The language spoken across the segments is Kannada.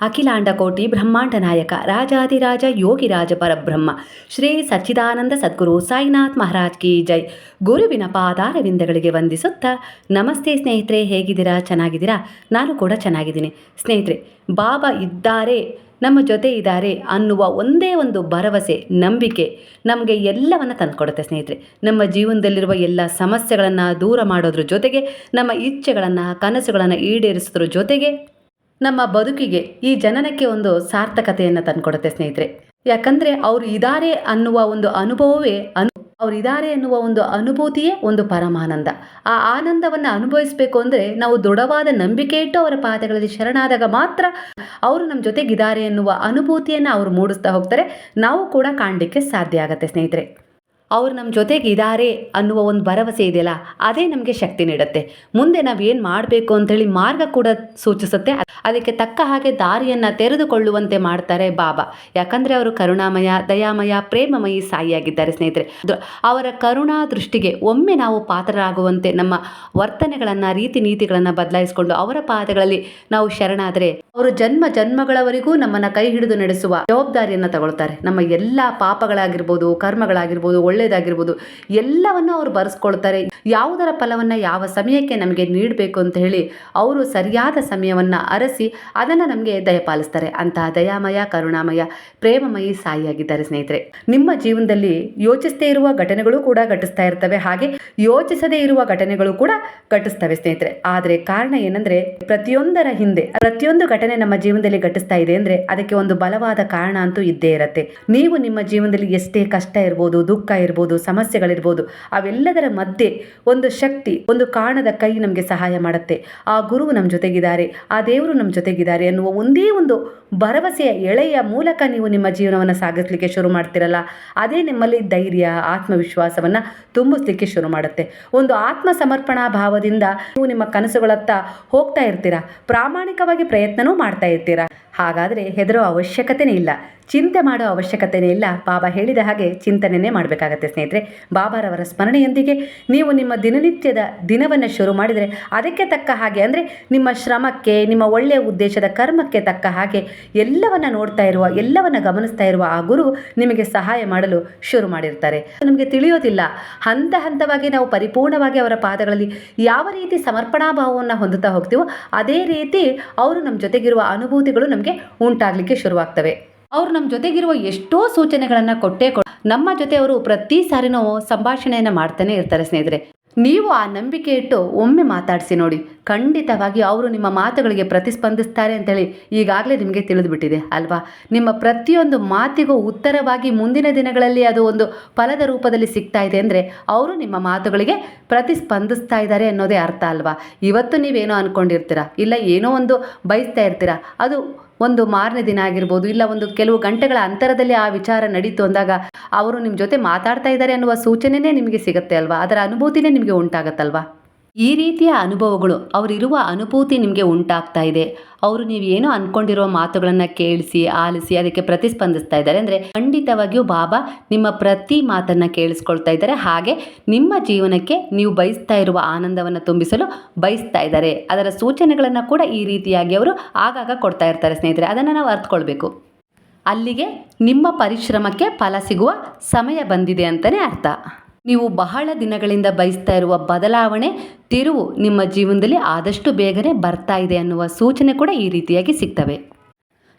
ಅಖಿಲಾಂಡ ಕೋಟಿ ಬ್ರಹ್ಮಾಂಡ ನಾಯಕ ರಾಜಾದಿರಾಜ ಯೋಗಿರಾಜ ಪರಬ್ರಹ್ಮ, ಶ್ರೀ ಸಚ್ಚಿದಾನಂದ ಸದ್ಗುರು ಸಾಯಿನಾಥ್ ಮಹಾರಾಜ್ ಕಿ ಜೈ. ಗುರುವಿನ ಪಾದಾರವಿಂದಗಳಿಗೆ ವಂದಿಸುತ್ತಾ, ನಮಸ್ತೆ ಸ್ನೇಹಿತರೆ, ಹೇಗಿದ್ದೀರಾ? ಚೆನ್ನಾಗಿದ್ದೀರಾ? ನಾನು ಕೂಡ ಚೆನ್ನಾಗಿದ್ದೀನಿ. ಸ್ನೇಹಿತರೆ, ಬಾಬಾ ಇದ್ದಾರೆ, ನಮ್ಮ ಜೊತೆ ಇದ್ದಾರೆ ಅನ್ನುವ ಒಂದೇ ಒಂದು ಭರವಸೆ, ನಂಬಿಕೆ ನಮಗೆ ಎಲ್ಲವನ್ನು ತಂದುಕೊಡುತ್ತೆ ಸ್ನೇಹಿತರೆ. ನಮ್ಮ ಜೀವನದಲ್ಲಿರುವ ಎಲ್ಲ ಸಮಸ್ಯೆಗಳನ್ನು ದೂರ ಮಾಡೋದ್ರ ಜೊತೆಗೆ, ನಮ್ಮ ಇಚ್ಛೆಗಳನ್ನು, ಕನಸುಗಳನ್ನು ಈಡೇರಿಸೋದ್ರ ಜೊತೆಗೆ ನಮ್ಮ ಬದುಕಿಗೆ ಈ ಜನನಕ್ಕೆ ಒಂದು ಸಾರ್ಥಕತೆಯನ್ನು ತಂದುಕೊಡುತ್ತೆ ಸ್ನೇಹಿತರೆ. ಯಾಕಂದರೆ ಅವರು ಇದ್ದಾರೆ ಅನ್ನುವ ಒಂದು ಅನುಭವವೇ ಅನು, ಅವ್ರು ಇದ್ದಾರೆ ಅನ್ನುವ ಒಂದು ಅನುಭೂತಿಯೇ ಒಂದು ಪರಮಾನಂದ. ಆ ಆನಂದವನ್ನು ಅನುಭವಿಸಬೇಕು ಅಂದರೆ ನಾವು ದೃಢವಾದ ನಂಬಿಕೆ ಇಟ್ಟು ಅವರ ಪಾದಗಳಲ್ಲಿ ಶರಣಾದಾಗ ಮಾತ್ರ ಅವರು ನಮ್ಮ ಜೊತೆಗಿದ್ದಾರೆ ಎನ್ನುವ ಅನುಭೂತಿಯನ್ನು ಅವರು ಮೂಡಿಸ್ತಾ ಹೋಗ್ತಾರೆ. ನಾವು ಕೂಡ ಕಾಣಲಿಕ್ಕೆ ಸಾಧ್ಯ ಆಗುತ್ತೆ ಸ್ನೇಹಿತರೆ. ಅವ್ರು ನಮ್ಮ ಜೊತೆಗೆ ಇದ್ದಾರೆ ಅನ್ನುವ ಒಂದು ಭರವಸೆ ಇದೆಯಲ್ಲ, ಅದೇ ನಮಗೆ ಶಕ್ತಿ ನೀಡುತ್ತೆ. ಮುಂದೆ ನಾವು ಏನು ಮಾಡಬೇಕು ಅಂತೇಳಿ ಮಾರ್ಗ ಕೂಡ ಸೂಚಿಸುತ್ತೆ. ಅದಕ್ಕೆ ತಕ್ಕ ಹಾಗೆ ದಾರಿಯನ್ನು ತೆರೆದುಕೊಳ್ಳುವಂತೆ ಮಾಡ್ತಾರೆ ಬಾಬಾ. ಯಾಕಂದರೆ ಅವರು ಕರುಣಾಮಯ, ದಯಾಮಯ, ಪ್ರೇಮಮಯಿ ಸಾಯಿಯಾಗಿದ್ದಾರೆ ಸ್ನೇಹಿತರೆ. ಅವರ ಕರುಣಾ ದೃಷ್ಟಿಗೆ ಒಮ್ಮೆ ನಾವು ಪಾತ್ರರಾಗುವಂತೆ, ನಮ್ಮ ವರ್ತನೆಗಳನ್ನು, ರೀತಿ ನೀತಿಗಳನ್ನು ಬದಲಾಯಿಸಿಕೊಂಡು ಅವರ ಪಾದಗಳಲ್ಲಿ ನಾವು ಶರಣಾದರೆ ಅವರು ಜನ್ಮ ಜನ್ಮಗಳವರೆಗೂ ನಮ್ಮನ್ನು ಕೈ ಹಿಡಿದು ನಡೆಸುವ ಜವಾಬ್ದಾರಿಯನ್ನು ತಗೊಳ್ತಾರೆ. ನಮ್ಮ ಎಲ್ಲ ಪಾಪಗಳಾಗಿರ್ಬೋದು, ಕರ್ಮಗಳಾಗಿರ್ಬೋದು ಒಳ್ಳೆಯದಾಗಿರ್ಬೋದು ಎಲ್ಲವನ್ನು ಅವರು ಬರೆಸ್ಕೊಳ್ತಾರೆ. ಯಾವುದರ ಫಲವನ್ನು ಯಾವ ಸಮಯಕ್ಕೆ ನಮಗೆ ನೀಡಬೇಕು ಅಂತ ಹೇಳಿ ಅವರು ಸರಿಯಾದ ಸಮಯವನ್ನು ಅರಸಿ ಅದನ್ನು ನಮಗೆ ದಯಪಾಲಿಸ್ತಾರೆ. ಅಂತಹ ದಯಾಮಯ, ಕರುಣಾಮಯ, ಪ್ರೇಮಮಯಿ ಸಾಯಿಯಾಗಿದ್ದಾರೆ ಸ್ನೇಹಿತರೆ. ನಿಮ್ಮ ಜೀವನದಲ್ಲಿ ಯೋಚಿಸದೇ ಇರುವ ಘಟನೆಗಳು ಕೂಡ ಘಟಿಸ್ತಾ ಇರ್ತವೆ. ಹಾಗೆ ಯೋಚಿಸದೇ ಇರುವ ಘಟನೆಗಳು ಕೂಡ ಘಟಿಸ್ತವೆ ಸ್ನೇಹಿತರೆ. ಆದರೆ ಕಾರಣ ಏನಂದ್ರೆ ಪ್ರತಿಯೊಂದರ ಹಿಂದೆ, ಪ್ರತಿಯೊಂದು ಘಟನೆ ನಮ್ಮ ಜೀವನದಲ್ಲಿ ಘಟಿಸ್ತಾ ಇದೆ ಅಂದ್ರೆ ಅದಕ್ಕೆ ಒಂದು ಬಲವಾದ ಕಾರಣ ಅಂತೂ ಇದ್ದೇ ಇರುತ್ತೆ. ನೀವು ನಿಮ್ಮ ಜೀವನದಲ್ಲಿ ಎಷ್ಟೇ ಕಷ್ಟ ಇರ್ಬೋದು, ದುಃಖ ಇರ್ಬೋದು, ಸಮಸ್ಯೆಗಳಿರ್ಬೋದು, ಅವೆಲ್ಲದರ ಮಧ್ಯೆ ಒಂದು ಶಕ್ತಿ, ಒಂದು ಕಾಣದ ಕೈ ನಮಗೆ ಸಹಾಯ ಮಾಡುತ್ತೆ. ಆ ಗುರು ನಮ್ಮ ಜೊತೆಗಿದ್ದಾರೆ, ಆ ದೇವರು ನಮ್ಮ ಜೊತೆಗಿದ್ದಾರೆ ಅನ್ನುವ ಒಂದೇ ಒಂದು ಭರವಸೆಯ ಎಳೆಯ ಮೂಲಕ ನೀವು ನಿಮ್ಮ ಜೀವನವನ್ನು ಸಾಗಿಸ್ಲಿಕ್ಕೆ ಶುರು ಮಾಡ್ತಿರಲ್ಲ, ಅದೇ ನಿಮ್ಮಲ್ಲಿ ಧೈರ್ಯ, ಆತ್ಮವಿಶ್ವಾಸವನ್ನು ತುಂಬಿಸ್ಲಿಕ್ಕೆ ಶುರು ಮಾಡುತ್ತೆ. ಒಂದು ಆತ್ಮ ಸಮರ್ಪಣಾ ಭಾವದಿಂದ ನೀವು ನಿಮ್ಮ ಕನಸುಗಳತ್ತ ಹೋಗ್ತಾ ಇರ್ತೀರಾ, ಪ್ರಾಮಾಣಿಕವಾಗಿ ಪ್ರಯತ್ನನೂ ಮಾಡ್ತಾ ಇರ್ತೀರಾ? ಹಾಗಾದರೆ ಹೆದರೋ ಅವಶ್ಯಕತೆನೇ ಇಲ್ಲ. ಚಿಂತೆ ಮಾಡೋ ಅವಶ್ಯಕತೆನೇ ಇಲ್ಲ. ಬಾಬಾ ಹೇಳಿದ ಹಾಗೆ ಚಿಂತನೆಯೇ ಮಾಡಬೇಕಾಗತ್ತೆ ಸ್ನೇಹಿತರೆ. ಬಾಬಾರವರ ಸ್ಮರಣೆಯೊಂದಿಗೆ ನೀವು ನಿಮ್ಮ ದಿನನಿತ್ಯದ ದಿನವನ್ನು ಶುರು ಮಾಡಿದರೆ ಅದಕ್ಕೆ ತಕ್ಕ ಹಾಗೆ ಅಂದರೆ ನಿಮ್ಮ ಶ್ರಮಕ್ಕೆ, ನಿಮ್ಮ ಒಳ್ಳೆಯ ಉದ್ದೇಶದ ಕರ್ಮಕ್ಕೆ ತಕ್ಕ ಹಾಗೆ ಎಲ್ಲವನ್ನು ನೋಡ್ತಾ ಇರುವ, ಎಲ್ಲವನ್ನು ಗಮನಿಸ್ತಾ ಇರುವ ಆ ಗುರು ನಿಮಗೆ ಸಹಾಯ ಮಾಡಲು ಶುರು ಮಾಡಿರ್ತಾರೆ. ನಮಗೆ ತಿಳಿಯೋದಿಲ್ಲ. ಹಂತ ಹಂತವಾಗಿ ನಾವು ಪರಿಪೂರ್ಣವಾಗಿ ಅವರ ಪಾದಗಳಲ್ಲಿ ಯಾವ ರೀತಿ ಸಮರ್ಪಣಾ ಭಾವವನ್ನು ಹೊಂದುತ್ತಾ ಹೋಗ್ತೀವೋ ಅದೇ ರೀತಿ ಅವರು ನಮ್ಮ ಜೊತೆಗಿರುವ ಅನುಭೂತಿಗಳು ನಮಗೆ ಉಂಟಾಗಲಿಕ್ಕೆ ಶುರುವಾಗ್ತವೆ. ಅವ್ರು ನಮ್ಮ ಜೊತೆಗಿರುವ ಎಷ್ಟೋ ಸೂಚನೆಗಳನ್ನು ಕೊಟ್ಟೇ ಕೊ ನಮ್ಮ ಜೊತೆ ಅವರು ಪ್ರತಿ ಸಾರಿನೂ ಸಂಭಾಷಣೆಯನ್ನು ಮಾಡ್ತಾನೆ ಇರ್ತಾರೆ ಸ್ನೇಹಿತರೆ. ನೀವು ಆ ನಂಬಿಕೆ ಇಟ್ಟು ಒಮ್ಮೆ ಮಾತಾಡಿಸಿ ನೋಡಿ. ಖಂಡಿತವಾಗಿ ಅವರು ನಿಮ್ಮ ಮಾತುಗಳಿಗೆ ಪ್ರತಿಸ್ಪಂದಿಸ್ತಾರೆ ಅಂತೇಳಿ ಈಗಾಗಲೇ ನಿಮಗೆ ತಿಳಿದುಬಿಟ್ಟಿದೆ, ಅಲ್ವಾ? ನಿಮ್ಮ ಪ್ರತಿಯೊಂದು ಮಾತಿಗೂ ಉತ್ತರವಾಗಿ ಮುಂದಿನ ದಿನಗಳಲ್ಲಿ ಅದು ಒಂದು ಫಲದ ರೂಪದಲ್ಲಿ ಸಿಗ್ತಾ ಇದೆ ಅಂದರೆ ಅವರು ನಿಮ್ಮ ಮಾತುಗಳಿಗೆ ಪ್ರತಿಸ್ಪಂದಿಸ್ತಾ ಇದ್ದಾರೆ ಅನ್ನೋದೇ ಅರ್ಥ, ಅಲ್ವಾ? ಇವತ್ತು ನೀವೇನೋ ಅಂದ್ಕೊಂಡಿರ್ತೀರ ಇಲ್ಲ ಏನೋ ಒಂದು ಬಯಸ್ತಾ ಇರ್ತೀರ? ಅದು ಒಂದು ಮಾರನೇ ದಿನ ಆಗಿರ್ಬೋದು, ಇಲ್ಲ ಒಂದು ಕೆಲವು ಗಂಟೆಗಳ ಅಂತರದಲ್ಲಿ ಆ ವಿಚಾರ ನಡೀತು ಅಂದಾಗ ಅವರು ನಿಮ್ಮ ಜೊತೆ ಮಾತಾಡ್ತಾ ಇದ್ದಾರೆ ಅನ್ನುವ ಸೂಚನೆನೇ ನಿಮಗೆ ಸಿಗುತ್ತೆ, ಅಲ್ವಾ? ಅದರ ಅನುಭೂತಿನೇ ನಿಮಗೆ ಉಂಟಾಗತ್ತಲ್ವಾ? ಈ ರೀತಿಯ ಅನುಭವಗಳು, ಅವರಿರುವ ಅನುಭೂತಿ ನಿಮಗೆ ಉಂಟಾಗ್ತಾ ಇದೆ. ಅವರು ನೀವು ಏನೋ ಅಂದ್ಕೊಂಡಿರೋ ಮಾತುಗಳನ್ನು ಕೇಳಿಸಿ, ಆಲಿಸಿ, ಅದಕ್ಕೆ ಪ್ರತಿಸ್ಪಂದಿಸ್ತಾ ಇದ್ದಾರೆ. ಅಂದರೆ ಖಂಡಿತವಾಗಿಯೂ ಬಾಬಾ ನಿಮ್ಮ ಪ್ರತಿ ಮಾತನ್ನು ಕೇಳಿಸ್ಕೊಳ್ತಾ ಇದ್ದಾರೆ. ಹಾಗೆ ನಿಮ್ಮ ಜೀವನಕ್ಕೆ ನೀವು ಬಯಸ್ತಾ ಇರುವ ಆನಂದವನ್ನು ತುಂಬಿಸಲು ಬಯಸ್ತಾ ಇದ್ದಾರೆ. ಅದರ ಸೂಚನೆಗಳನ್ನು ಕೂಡ ಈ ರೀತಿಯಾಗಿ ಅವರು ಆಗಾಗ ಕೊಡ್ತಾ ಇರ್ತಾರೆ ಸ್ನೇಹಿತರೆ. ಅದನ್ನು ನಾವು ಅರ್ಥಕೊಳ್ಬೇಕು ಅಲ್ಲಿಗೆ ನಿಮ್ಮ ಪರಿಶ್ರಮಕ್ಕೆ ಫಲ ಸಿಗುವ ಸಮಯ ಬಂದಿದೆ ಅಂತಲೇ ಅರ್ಥ. ನೀವು ಬಹಳ ದಿನಗಳಿಂದ ಬಯಸ್ತಾ ಇರುವ ಬದಲಾವಣೆ, ತಿರುವು ನಿಮ್ಮ ಜೀವನದಲ್ಲಿ ಆದಷ್ಟು ಬೇಗನೆ ಬರ್ತಾ ಇದೆ ಅನ್ನುವ ಸೂಚನೆ ಕೂಡ ಈ ರೀತಿಯಾಗಿ ಸಿಗ್ತವೆ.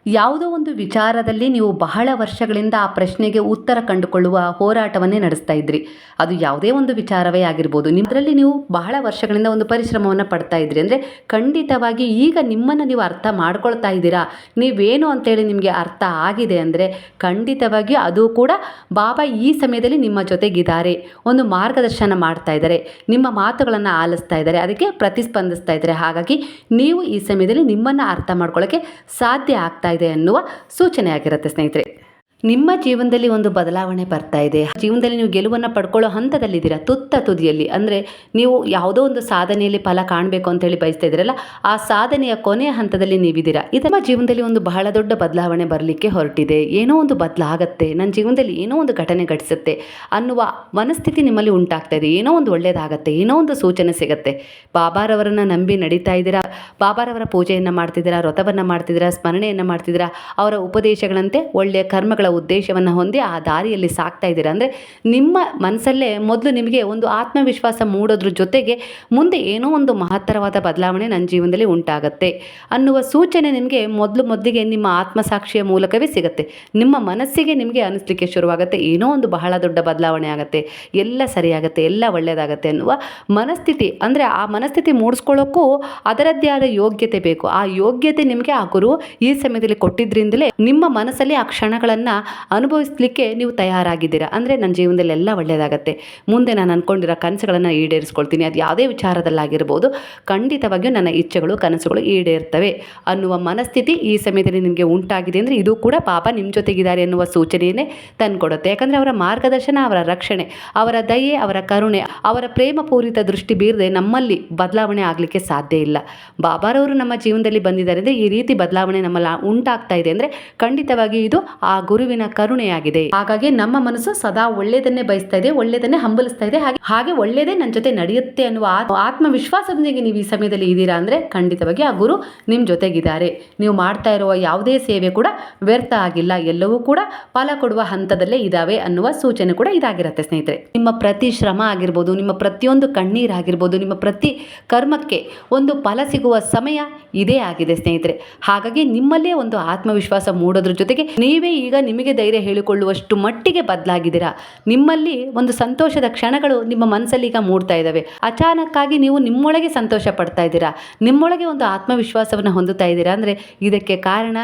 ಯಾವುದೋ ಒಂದು ವಿಚಾರದಲ್ಲಿ ನೀವು ಬಹಳ ವರ್ಷಗಳಿಂದ ಆ ಪ್ರಶ್ನೆಗೆ ಉತ್ತರ ಕಂಡುಕೊಳ್ಳುವ ಹೋರಾಟವನ್ನೇ ನಡೆಸ್ತಾ ಇದ್ರಿ. ಅದು ಯಾವುದೇ ಒಂದು ವಿಚಾರವೇ ಆಗಿರ್ಬೋದು. ನಿಮ್ಮದರಲ್ಲಿ ನೀವು ಬಹಳ ವರ್ಷಗಳಿಂದ ಒಂದು ಪರಿಶ್ರಮವನ್ನು ಪಡ್ತಾ ಇದ್ರಿ. ಅಂದರೆ ಖಂಡಿತವಾಗಿ ಈಗ ನಿಮ್ಮನ್ನು ನೀವು ಅರ್ಥ ಮಾಡ್ಕೊಳ್ತಾ ಇದ್ದೀರಾ? ನೀವೇನು ಅಂತೇಳಿ ನಿಮಗೆ ಅರ್ಥ ಆಗಿದೆ ಅಂದರೆ ಖಂಡಿತವಾಗಿ ಅದು ಕೂಡ ಬಾಬಾ ಈ ಸಮಯದಲ್ಲಿ ನಿಮ್ಮ ಜೊತೆಗಿದ್ದಾರೆ. ಒಂದು ಮಾರ್ಗದರ್ಶನ ಮಾಡ್ತಾ ಇದ್ದಾರೆ. ನಿಮ್ಮ ಮಾತುಗಳನ್ನು ಆಲಿಸ್ತಾ ಇದ್ದಾರೆ. ಅದಕ್ಕೆ ಪ್ರತಿಸ್ಪಂದಿಸ್ತಾ ಇದ್ದಾರೆ. ಹಾಗಾಗಿ ನೀವು ಈ ಸಮಯದಲ್ಲಿ ನಿಮ್ಮನ್ನು ಅರ್ಥ ಮಾಡ್ಕೊಳ್ಳೋಕ್ಕೆ ಸಾಧ್ಯ ಆಗ್ತಾ ಇದೆ ಅನ್ನುವ ಸೂಚನೆ ಆಗಿರುತ್ತೆ ಸ್ನೇಹಿತರೆ. ನಿಮ್ಮ ಜೀವನದಲ್ಲಿ ಒಂದು ಬದಲಾವಣೆ ಬರ್ತಾ ಇದೆ. ಜೀವನದಲ್ಲಿ ನೀವು ಗೆಲುವನ್ನು ಪಡ್ಕೊಳ್ಳೋ ಹಂತದಲ್ಲಿದ್ದೀರಾ? ತುತ್ತ ತುದಿಯಲ್ಲಿ. ಅಂದರೆ ನೀವು ಯಾವುದೋ ಒಂದು ಸಾಧನೆಯಲ್ಲಿ ಫಲ ಕಾಣಬೇಕು ಅಂತ ಹೇಳಿ ಬಯಸ್ತಾ ಇದ್ದೀರಲ್ಲ, ಆ ಸಾಧನೆಯ ಕೊನೆಯ ಹಂತದಲ್ಲಿ ನೀವಿದ್ದೀರಾ? ಇದು ನಿಮ್ಮ ಜೀವನದಲ್ಲಿ ಒಂದು ಬಹಳ ದೊಡ್ಡ ಬದಲಾವಣೆ ಬರಲಿಕ್ಕೆ ಹೊರಟಿದೆ. ಏನೋ ಒಂದು ಬದಲಾಗತ್ತೆ. ನನ್ನ ಜೀವನದಲ್ಲಿ ಏನೋ ಒಂದು ಘಟನೆ ಘಟಿಸುತ್ತೆ ಅನ್ನುವ ಮನಸ್ಥಿತಿ ನಿಮ್ಮಲ್ಲಿ ಉಂಟಾಗ್ತಾ ಇದೆ. ಏನೋ ಒಂದು ಒಳ್ಳೆಯದಾಗತ್ತೆ ಏನೋ ಒಂದು ಸೂಚನೆ ಸಿಗುತ್ತೆ. ಬಾಬಾರವರನ್ನು ನಂಬಿ ನಡೀತಾ ಇದ್ದೀರಾ? ಬಾಬಾರವರ ಪೂಜೆಯನ್ನು ಮಾಡ್ತಿದ್ದೀರಾ? ವ್ರತವನ್ನು ಮಾಡ್ತಿದ್ದೀರಾ? ಸ್ಮರಣೆಯನ್ನು ಮಾಡ್ತಿದ್ದೀರಾ? ಅವರ ಉಪದೇಶಗಳಂತೆ ಒಳ್ಳೆಯ ಕರ್ಮಗಳ ಉದ್ದೇಶವನ್ನು ಹೊಂದಿ ಆ ದಾರಿಯಲ್ಲಿ ಸಾಕ್ತಾ ಇದ್ದೀರಾ? ಅಂದರೆ ನಿಮ್ಮ ಮನಸ್ಸಲ್ಲೇ ಮೊದಲು ನಿಮಗೆ ಒಂದು ಆತ್ಮವಿಶ್ವಾಸ ಮೂಡೋದ್ರ ಜೊತೆಗೆ ಮುಂದೆ ಏನೋ ಒಂದು ಮಹತ್ತರವಾದ ಬದಲಾವಣೆ ನನ್ನ ಜೀವನದಲ್ಲಿ ಉಂಟಾಗತ್ತೆ ಅನ್ನುವ ಸೂಚನೆ ನಿಮಗೆ ಮೊದಲು ಮೊದಲಿಗೆ ನಿಮ್ಮ ಆತ್ಮಸಾಕ್ಷಿಯ ಮೂಲಕವೇ ಸಿಗುತ್ತೆ. ನಿಮ್ಮ ಮನಸ್ಸಿಗೆ ನಿಮಗೆ ಅನಿಸ್ಲಿಕ್ಕೆ ಶುರುವಾಗುತ್ತೆ. ಏನೋ ಒಂದು ಬಹಳ ದೊಡ್ಡ ಬದಲಾವಣೆ ಆಗುತ್ತೆ. ಎಲ್ಲ ಸರಿಯಾಗುತ್ತೆ, ಎಲ್ಲ ಒಳ್ಳೆಯದಾಗತ್ತೆ ಅನ್ನುವ ಮನಸ್ಥಿತಿ. ಅಂದರೆ ಆ ಮನಸ್ಥಿತಿ ಮೂಡಿಸ್ಕೊಳ್ಳೋಕ್ಕೂ ಅದರದ್ದೇ ಆದ ಯೋಗ್ಯತೆ ಬೇಕು. ಆ ಯೋಗ್ಯತೆ ನಿಮಗೆ ಆ ಗುರು ಈ ಸಮಯದಲ್ಲಿ ಕೊಟ್ಟಿದ್ರಿಂದಲೇ ನಿಮ್ಮ ಮನಸ್ಸಲ್ಲಿ ಆ ಕ್ಷಣಗಳನ್ನು ಅನುಭವಿಸ್ಲಿಕ್ಕೆ ನೀವು ತಯಾರಾಗಿದ್ದೀರಾ? ಅಂದರೆ ನನ್ನ ಜೀವನದಲ್ಲಿ ಎಲ್ಲ ಒಳ್ಳೆಯದಾಗತ್ತೆ. ಮುಂದೆ ನಾನು ಅಂದ್ಕೊಂಡಿರೋ ಕನಸುಗಳನ್ನು ಈಡೇರಿಸ್ಕೊಳ್ತೀನಿ. ಅದು ಯಾವುದೇ ವಿಚಾರದಲ್ಲಾಗಿರ್ಬೋದು. ಖಂಡಿತವಾಗಿಯೂ ನನ್ನ ಇಚ್ಛೆಗಳು, ಕನಸುಗಳು ಈಡೇರ್ತವೆ ಅನ್ನುವ ಮನಸ್ಥಿತಿ ಈ ಸಮಯದಲ್ಲಿ ನಿಮಗೆ ಉಂಟಾಗಿದೆ ಅಂದರೆ ಇದು ಕೂಡ ಪಾಪ ನಿಮ್ಮ ಜೊತೆಗಿದ್ದಾರೆ ಎನ್ನುವ ಸೂಚನೆಯೇ ತಂದುಕೊಡುತ್ತೆ. ಯಾಕಂದರೆ ಅವರ ಮಾರ್ಗದರ್ಶನ, ಅವರ ರಕ್ಷಣೆ, ಅವರ ದಯೆ, ಅವರ ಕರುಣೆ, ಅವರ ಪ್ರೇಮಪೂರಿತ ದೃಷ್ಟಿ ಬೀರದೆ ನಮ್ಮಲ್ಲಿ ಬದಲಾವಣೆ ಆಗಲಿಕ್ಕೆ ಸಾಧ್ಯ ಇಲ್ಲ. ಬಾಬಾರವರು ನಮ್ಮ ಜೀವನದಲ್ಲಿ ಬಂದಿದ್ದಾರೆ ಅಂದರೆ ಈ ರೀತಿ ಬದಲಾವಣೆ ನಮ್ಮಲ್ಲಿ ಉಂಟಾಗ್ತಾ ಇದೆ ಅಂದರೆ ಖಂಡಿತವಾಗಿ ಇದು ಆ ಗುರುವಿನ ಕರುಣೆಯಾಗಿದೆ. ಹಾಗಾಗಿ ನಮ್ಮ ಮನಸ್ಸು ಸದಾ ಒಳ್ಳೆಯದನ್ನೇ ಬಯಸ್ತಾ ಇದೆ, ಒಳ್ಳೆಯದನ್ನೇ ಹಂಬಲಿಸ್ತಾ ಇದೆ. ಹಾಗೆ ಹಾಗೆ ಒಳ್ಳೆಯದೇ ನನ್ನ ಜೊತೆ ನಡೆಯುತ್ತೆ ಅನ್ನುವ ಆತ್- ಆತ್ಮವಿಶ್ವಾಸದೊಂದಿಗೆ ನೀವು ಈ ಸಮಯದಲ್ಲಿ ಇದ್ದೀರಾ ಅಂದ್ರೆ ಖಂಡಿತವಾಗಿ ಆ ಗುರು ನಿಮ್ಮ ಜೊತೆಗಿದ್ದಾರೆ. ನೀವು ಮಾಡ್ತಾ ಇರುವ ಯಾವುದೇ ಸೇವೆ ಕೂಡ ವ್ಯರ್ಥ ಆಗಿಲ್ಲ, ಎಲ್ಲವೂ ಕೂಡ ಫಲ ಕೊಡುವ ಹಂತದಲ್ಲೇ ಇದ್ದಾವೆ ಅನ್ನುವ ಸೂಚನೆ ಕೂಡ ಇದಾಗಿರುತ್ತೆ ಸ್ನೇಹಿತರೆ. ನಿಮ್ಮ ಪ್ರತಿ ಶ್ರಮ ಆಗಿರ್ಬೋದು, ನಿಮ್ಮ ಪ್ರತಿಯೊಂದು ಕಣ್ಣೀರಾಗಿರ್ಬೋದು ನಿಮ್ಮ ಪ್ರತಿ ಕರ್ಮಕ್ಕೆ ಒಂದು ಫಲ ಸಿಗುವ ಸಮಯ ಇದೇ ಆಗಿದೆ ಸ್ನೇಹಿತರೆ. ಹಾಗಾಗಿ ನಿಮ್ಮಲ್ಲೇ ಒಂದು ಆತ್ಮವಿಶ್ವಾಸ ಮೂಡೋದ್ರ ಜೊತೆಗೆ ನೀವೇ ಈಗ ನಿಮಗೆ ಧೈರ್ಯ ಹೇಳಿಕೊಳ್ಳುವಷ್ಟು ಮಟ್ಟಿಗೆ ಬದಲಾಗಿದ್ದೀರಾ? ನಿಮ್ಮಲ್ಲಿ ಒಂದು ಸಂತೋಷದ ಕ್ಷಣಗಳು ನಿಮ್ಮ ಮನಸ್ಸಲ್ಲಿ ಈಗ ಮೂಡ್ತಾ ಇದ್ದಾವೆ. ಅಚಾನಕ್ಕಾಗಿ ನೀವು ನಿಮ್ಮೊಳಗೆ ಸಂತೋಷ ಪಡ್ತಾ ಇದ್ದೀರಾ? ನಿಮ್ಮೊಳಗೆ ಒಂದು ಆತ್ಮವಿಶ್ವಾಸವನ್ನು ಹೊಂದುತ್ತಾ ಇದ್ದೀರಾ? ಅಂದರೆ ಇದಕ್ಕೆ ಕಾರಣ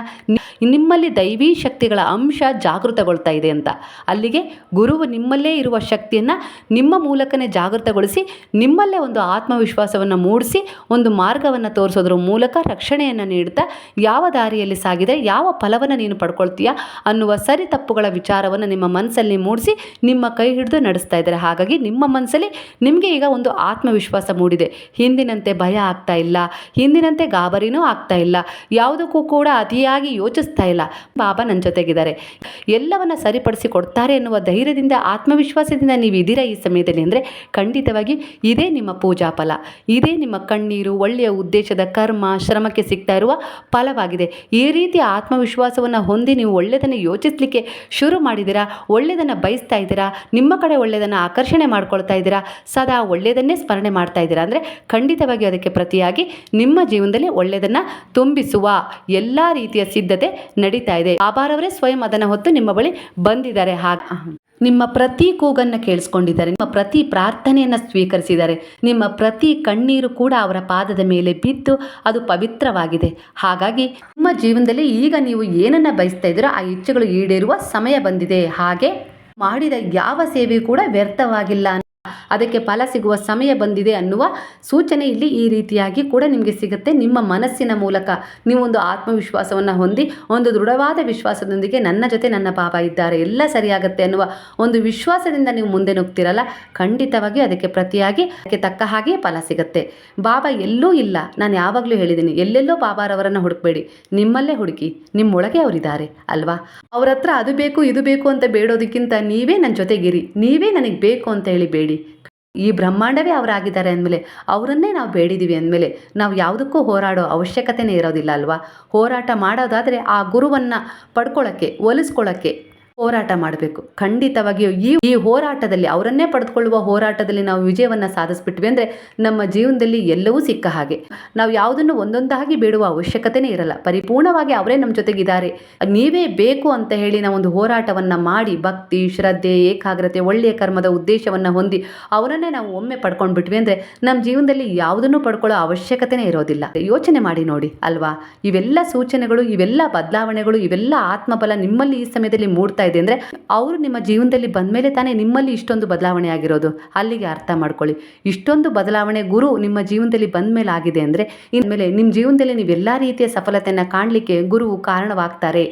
ನಿಮ್ಮಲ್ಲಿ ದೈವೀ ಶಕ್ತಿಗಳ ಅಂಶ ಜಾಗೃತಗೊಳ್ತಾ ಇದೆ ಅಂತ. ಅಲ್ಲಿಗೆ ಗುರುವು ನಿಮ್ಮಲ್ಲೇ ಇರುವ ಶಕ್ತಿಯನ್ನು ನಿಮ್ಮ ಮೂಲಕನೇ ಜಾಗೃತಗೊಳಿಸಿ, ನಿಮ್ಮಲ್ಲೇ ಒಂದು ಆತ್ಮವಿಶ್ವಾಸವನ್ನು ಮೂಡಿಸಿ, ಒಂದು ಮಾರ್ಗವನ್ನು ತೋರಿಸೋದ್ರ ಮೂಲಕ ರಕ್ಷಣೆಯನ್ನು ನೀಡುತ್ತಾ, ಯಾವ ದಾರಿಯಲ್ಲಿ ಸಾಗಿದೆ ಯಾವ ಫಲವನ್ನು ನೀನು ಪಡ್ಕೊಳ್ತೀಯಾ ಅನ್ನುವ ಸರಿ ತಪ್ಪುಗಳ ವಿಚಾರವನ್ನು ನಿಮ್ಮ ಮನಸ್ಸಲ್ಲಿ ಮೂಡಿಸಿ ನಿಮ್ಮ ಕೈ ಹಿಡಿದು ನಡೆಸ್ತಾ ಇದ್ದಾರೆ. ಹಾಗಾಗಿ ನಿಮ್ಮ ಮನಸ್ಸಲ್ಲಿ ನಿಮಗೆ ಈಗ ಒಂದು ಆತ್ಮವಿಶ್ವಾಸ ಮೂಡಿದೆ. ಹಿಂದಿನಂತೆ ಭಯ ಆಗ್ತಾ ಇಲ್ಲ. ಹಿಂದಿನಂತೆ ಗಾಬರಿನೂ ಆಗ್ತಾ ಇಲ್ಲ. ಯಾವುದಕ್ಕೂ ಕೂಡ ಅತಿಯಾಗಿ ಯೋಚಿಸ್ತಾ ಇಲ್ಲ. ಬಾಬಾ ನನ್ನ ಜೊತೆಗಿದ್ದಾರೆ. ಎಲ್ಲವನ್ನ ಸರಿಪಡಿಸಿ ಕೊಡ್ತಾರೆ ಎನ್ನುವ ಧೈರ್ಯದಿಂದ, ಆತ್ಮವಿಶ್ವಾಸದಿಂದ ನೀವು ಇದ್ದೀರಾ ಈ ಸಮಯದಲ್ಲಿ ಅಂದರೆ ಖಂಡಿತವಾಗಿ ಇದೇ ನಿಮ್ಮ ಪೂಜಾ ಫಲ. ಇದೇ ನಿಮ್ಮ ಕಣ್ಣೀರು, ಒಳ್ಳೆಯ ಉದ್ದೇಶದ ಕರ್ಮ, ಶ್ರಮಕ್ಕೆ ಸಿಗ್ತಾ ಇರುವ ಫಲವಾಗಿದೆ. ಈ ರೀತಿ ಆತ್ಮವಿಶ್ವಾಸವನ್ನು ಹೊಂದಿ ನೀವು ಒಳ್ಳೆಯದನ್ನು ಯೋಚಿಸಲಿಕ್ಕೆ ಶುರು ಮಾಡಿದ್ದೀರಾ? ಒಳ್ಳೆಯದನ್ನು ಬಯಸ್ತಾ ಇದ್ದೀರಾ? ನಿಮ್ಮ ಕಡೆ ಒಳ್ಳೆಯದನ್ನು ಆಕರ್ಷಣೆ ಮಾಡ್ಕೊಳ್ತಾ ಇದ್ದೀರಾ? ಸದಾ ಒಳ್ಳೆಯದನ್ನೇ ಸ್ಮರಣೆ ಮಾಡ್ತಾ ಇದ್ದೀರಾ? ಅಂದರೆ ಖಂಡಿತವಾಗಿ ಅದಕ್ಕೆ ಪ್ರತಿಯಾಗಿ ನಿಮ್ಮ ಜೀವನದಲ್ಲಿ ಒಳ್ಳೆಯದನ್ನು ತುಂಬಿಸುವ ಎಲ್ಲ ರೀತಿಯ ಸಿದ್ಧತೆ ನಡೀತಾ ಇದೆ. ಆಭಾರವರೇ ಸ್ವಯಂ ಅದನ್ನು ಹೊತ್ತು ನಿಮ್ಮ ಬಳಿ ಬಂದಿದ್ದಾರೆ. ಹಾಗೆ. ನಿಮ್ಮ ಪ್ರತಿ ಕೂಗನ್ನು ಕೇಳಿಸ್ಕೊಂಡಿದ್ದಾರೆ, ನಿಮ್ಮ ಪ್ರತಿ ಪ್ರಾರ್ಥನೆಯನ್ನು ಸ್ವೀಕರಿಸಿದ್ದಾರೆ, ನಿಮ್ಮ ಪ್ರತಿ ಕಣ್ಣೀರು ಕೂಡ ಅವರ ಪಾದದ ಮೇಲೆ ಬಿದ್ದು ಅದು ಪವಿತ್ರವಾಗಿದೆ. ಹಾಗಾಗಿ ನಿಮ್ಮ ಜೀವನದಲ್ಲಿ ಈಗ ನೀವು ಏನನ್ನು ಬಯಸ್ತಾ ಇದ್ದೀರೋ ಆ ಇಚ್ಛೆಗಳು ಈಡೇರುವ ಸಮಯ ಬಂದಿದೆ. ಹಾಗೆ ಮಾಡಿದ ಯಾವ ಸೇವೆಯೂ ಕೂಡ ವ್ಯರ್ಥವಾಗಿಲ್ಲ. ಅದಕ್ಕೆ ಫಲ ಸಿಗುವ ಸಮಯ ಬಂದಿದೆ ಅನ್ನುವ ಸೂಚನೆ ಇಲ್ಲಿ ಈ ರೀತಿಯಾಗಿ ಕೂಡ ನಿಮಗೆ ಸಿಗುತ್ತೆ. ನಿಮ್ಮ ಮನಸ್ಸಿನ ಮೂಲಕ ನೀವೊಂದು ಆತ್ಮವಿಶ್ವಾಸವನ್ನು ಹೊಂದಿ, ಒಂದು ದೃಢವಾದ ವಿಶ್ವಾಸದೊಂದಿಗೆ ನನ್ನ ಜೊತೆ ನನ್ನ ಪಾಪ ಇದ್ದಾರೆ, ಎಲ್ಲ ಸರಿಯಾಗುತ್ತೆ ಅನ್ನುವ ಒಂದು ವಿಶ್ವಾಸದಿಂದ ನೀವು ಮುಂದೆ ನುಗ್ತಿರಲ್ಲ ಖಂಡಿತವಾಗಿ ಅದಕ್ಕೆ ಪ್ರತಿಯಾಗಿ ಅದಕ್ಕೆ ತಕ್ಕ ಹಾಗೆ ಫಲ ಸಿಗುತ್ತೆ. ಬಾಬಾ ಎಲ್ಲೂ ಇಲ್ಲ. ನಾನು ಯಾವಾಗಲೂ ಹೇಳಿದ್ದೀನಿ, ಎಲ್ಲೆಲ್ಲೋ ಬಾಬಾರವರನ್ನು ಹುಡುಕಬೇಡಿ. ನಿಮ್ಮಲ್ಲೇ ಹುಡುಕಿ, ನಿಮ್ಮೊಳಗೆ ಅವರಿದ್ದಾರೆ, ಅಲ್ವಾ? ಅವ್ರ ಅದು ಬೇಕು, ಇದು ಬೇಕು ಅಂತ ಬೇಡೋದಕ್ಕಿಂತ ನೀವೇ ನನ್ನ ಜೊತೆಗಿರಿ. ನೀವೇ ನನಗೆ ಬೇಕು ಅಂತ ಹೇಳಿ ಬೇಡಿ. ಈ ಬ್ರಹ್ಮಾಂಡವೇ ಅವರಾಗಿದ್ದಾರೆ ಅಂದಮೇಲೆ, ಅವರನ್ನೇ ನಾವು ಬೇಡಿದ್ದೀವಿ ಅಂದಮೇಲೆ, ನಾವು ಯಾವುದಕ್ಕೂ ಹೋರಾಡೋ ಅವಶ್ಯಕತೆನೇ ಇರೋದಿಲ್ಲ ಅಲ್ವಾ? ಹೋರಾಟ ಮಾಡೋದಾದರೆ ಆ ಗುರುವನ್ನು ಪಡ್ಕೊಳ್ಳೋಕ್ಕೆ, ಒಲಿಸ್ಕೊಳ್ಳೋಕ್ಕೆ ಹೋರಾಟ ಮಾಡಬೇಕು. ಖಂಡಿತವಾಗಿಯೂ ಈ ಈ ಹೋರಾಟದಲ್ಲಿ ಅವರನ್ನೇ ಪಡೆದುಕೊಳ್ಳುವ ಹೋರಾಟದಲ್ಲಿ ನಾವು ವಿಜಯವನ್ನು ಸಾಧಿಸ್ಬಿಟ್ವಿ ಅಂದರೆ ನಮ್ಮ ಜೀವನದಲ್ಲಿ ಎಲ್ಲವೂ ಸಿಕ್ಕ ಹಾಗೆ. ನಾವು ಯಾವುದನ್ನು ಒಂದೊಂದಾಗಿ ಬೇಡುವ ಅವಶ್ಯಕತೆನೇ ಇರಲ್ಲ. ಪರಿಪೂರ್ಣವಾಗಿ ಅವರೇ ನಮ್ಮ ಜೊತೆಗಿದ್ದಾರೆ. ನೀವೇ ಬೇಕು ಅಂತ ಹೇಳಿ ನಾವು ಒಂದು ಹೋರಾಟವನ್ನು ಮಾಡಿ, ಭಕ್ತಿ, ಶ್ರದ್ಧೆ, ಏಕಾಗ್ರತೆ, ಒಳ್ಳೆಯ ಕರ್ಮದ ಉದ್ದೇಶವನ್ನು ಹೊಂದಿ ಅವರನ್ನೇ ನಾವು ಒಮ್ಮೆ ಪಡ್ಕೊಂಡು ಬಿಟ್ವಿ ಅಂದರೆ ನಮ್ಮ ಜೀವನದಲ್ಲಿ ಯಾವುದನ್ನು ಪಡ್ಕೊಳ್ಳೋ ಅವಶ್ಯಕತೆನೇ ಇರೋದಿಲ್ಲ. ಯೋಚನೆ ಮಾಡಿ ನೋಡಿ, ಅಲ್ವಾ? ಇವೆಲ್ಲ ಸೂಚನೆಗಳು, ಇವೆಲ್ಲ ಬದಲಾವಣೆಗಳು, ಇವೆಲ್ಲ ಆತ್ಮಬಲ ನಿಮ್ಮಲ್ಲಿ ಈ ಸಮಯದಲ್ಲಿ ಮೂಡ್ತಾ ಕಾಣಿಸ್ತಾ ಇದೆ ಅಂದರೆ ಅವರು ನಿಮ್ಮ ಜೀವನದಲ್ಲಿ ಬಂದ ಮೇಲೆ ತಾನೇ ನಿಮ್ಮಲ್ಲಿ ಇಷ್ಟೊಂದು ಬದಲಾವಣೆ ಆಗಿರೋದು. ಅಲ್ಲಿಗೆ ಅರ್ಥ ಮಾಡ್ಕೊಳ್ಳಿ. ಇಷ್ಟೊಂದು ಬದಲಾವಣೆ ಗುರು ನಿಮ್ಮ ಜೀವನದಲ್ಲಿ ಬಂದ ಮೇಲೆ ಆಗಿದೆ ಅಂದರೆ ಇನ್ಮೇಲೆ ನಿಮ್ಮ ಜೀವನದಲ್ಲಿ ನೀವು ಎಲ್ಲ ರೀತಿಯ ಸಫಲತೆಯನ್ನು ಕಾಣಲಿಕ್ಕೆ ಗುರುವು ಕಾರಣವಾಗ್ತಾರೆ.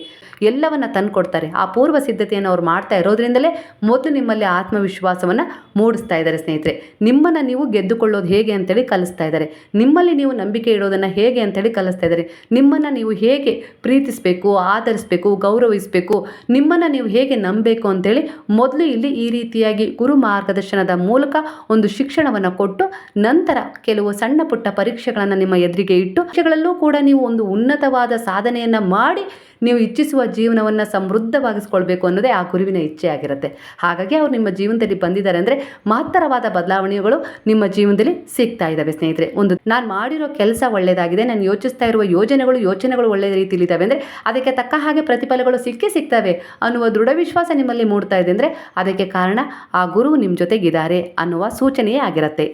ಎಲ್ಲವನ್ನ ತಂದುಕೊಡ್ತಾರೆ. ಆ ಪೂರ್ವ ಸಿದ್ಧತೆಯನ್ನು ಅವ್ರು ಮಾಡ್ತಾ ಇರೋದ್ರಿಂದಲೇ ಮೊದಲು ನಿಮ್ಮಲ್ಲಿ ಆತ್ಮವಿಶ್ವಾಸವನ್ನು ಮೂಡಿಸ್ತಾ ಇದ್ದಾರೆ ಸ್ನೇಹಿತರೆ. ನಿಮ್ಮನ್ನು ನೀವು ಗೆದ್ದುಕೊಳ್ಳೋದು ಹೇಗೆ ಅಂತೇಳಿ ಕಲಿಸ್ತಾ ಇದ್ದಾರೆ. ನಿಮ್ಮಲ್ಲಿ ನೀವು ನಂಬಿಕೆ ಇಡೋದನ್ನು ಹೇಗೆ ಅಂತೇಳಿ ಕಲಿಸ್ತಾ ಇದ್ದಾರೆ. ನಿಮ್ಮನ್ನು ನೀವು ಹೇಗೆ ಪ್ರೀತಿಸಬೇಕು, ಆಧರಿಸಬೇಕು, ಗೌರವಿಸಬೇಕು, ನಿಮ್ಮನ್ನು ನೀವು ಹೇಗೆ ನಂಬಬೇಕು ಅಂತೇಳಿ ಮೊದಲು ಇಲ್ಲಿ ಈ ರೀತಿಯಾಗಿ ಗುರು ಮಾರ್ಗದರ್ಶನದ ಮೂಲಕ ಒಂದು ಶಿಕ್ಷಣವನ್ನು ಕೊಟ್ಟು ನಂತರ ಕೆಲವು ಸಣ್ಣ ಪುಟ್ಟ ಪರೀಕ್ಷೆಗಳನ್ನು ನಿಮ್ಮ ಎದುರಿಗೆ ಇಟ್ಟು, ಪರೀಕ್ಷೆಗಳಲ್ಲೂ ಕೂಡ ನೀವು ಒಂದು ಉನ್ನತವಾದ ಸಾಧನೆಯನ್ನು ಮಾಡಿ ನೀವು ಇಚ್ಛಿಸುವ ಜೀವನವನ್ನು ಸಮೃದ್ಧವಾಗಿಸ್ಕೊಳ್ಬೇಕು ಅನ್ನೋದೇ ಆ ಗುರುವಿನ ಇಚ್ಛೆ ಆಗಿರುತ್ತೆ. ಹಾಗಾಗಿ ಅವರು ನಿಮ್ಮ ಜೀವನದಲ್ಲಿ ಬಂದಿದ್ದಾರೆ ಅಂದರೆ ಮಹತ್ತರವಾದ ಬದಲಾವಣೆಗಳು ನಿಮ್ಮ ಜೀವನದಲ್ಲಿ ಸಿಗ್ತಾ ಇದ್ದಾವೆ ಸ್ನೇಹಿತರೆ. ಒಂದು, ನಾನು ಮಾಡಿರೋ ಕೆಲಸ ಒಳ್ಳೆಯದಾಗಿದೆ ನಾನು ಯೋಚಿಸ್ತಾ ಇರುವ ಯೋಜನೆಗಳು, ಯೋಚನೆಗಳು ಒಳ್ಳೆಯ ರೀತಿಯಲ್ಲಿದ್ದಾವೆ ಅಂದರೆ ಅದಕ್ಕೆ ತಕ್ಕ ಹಾಗೆ ಪ್ರತಿಫಲಗಳು ಸಿಕ್ಕೇ ಸಿಗ್ತವೆ ಅನ್ನುವ ದೃಢ ವಿಶ್ವಾಸ ನಿಮ್ಮಲ್ಲಿ ಮೂಡ್ತಾ ಇದೆ ಅಂದರೆ ಅದಕ್ಕೆ ಕಾರಣ ಆ ಗುರು ನಿಮ್ಮ ಜೊತೆಗಿದ್ದಾರೆ ಅನ್ನುವ ಸೂಚನೆಯೇ ಆಗಿರುತ್ತೆ.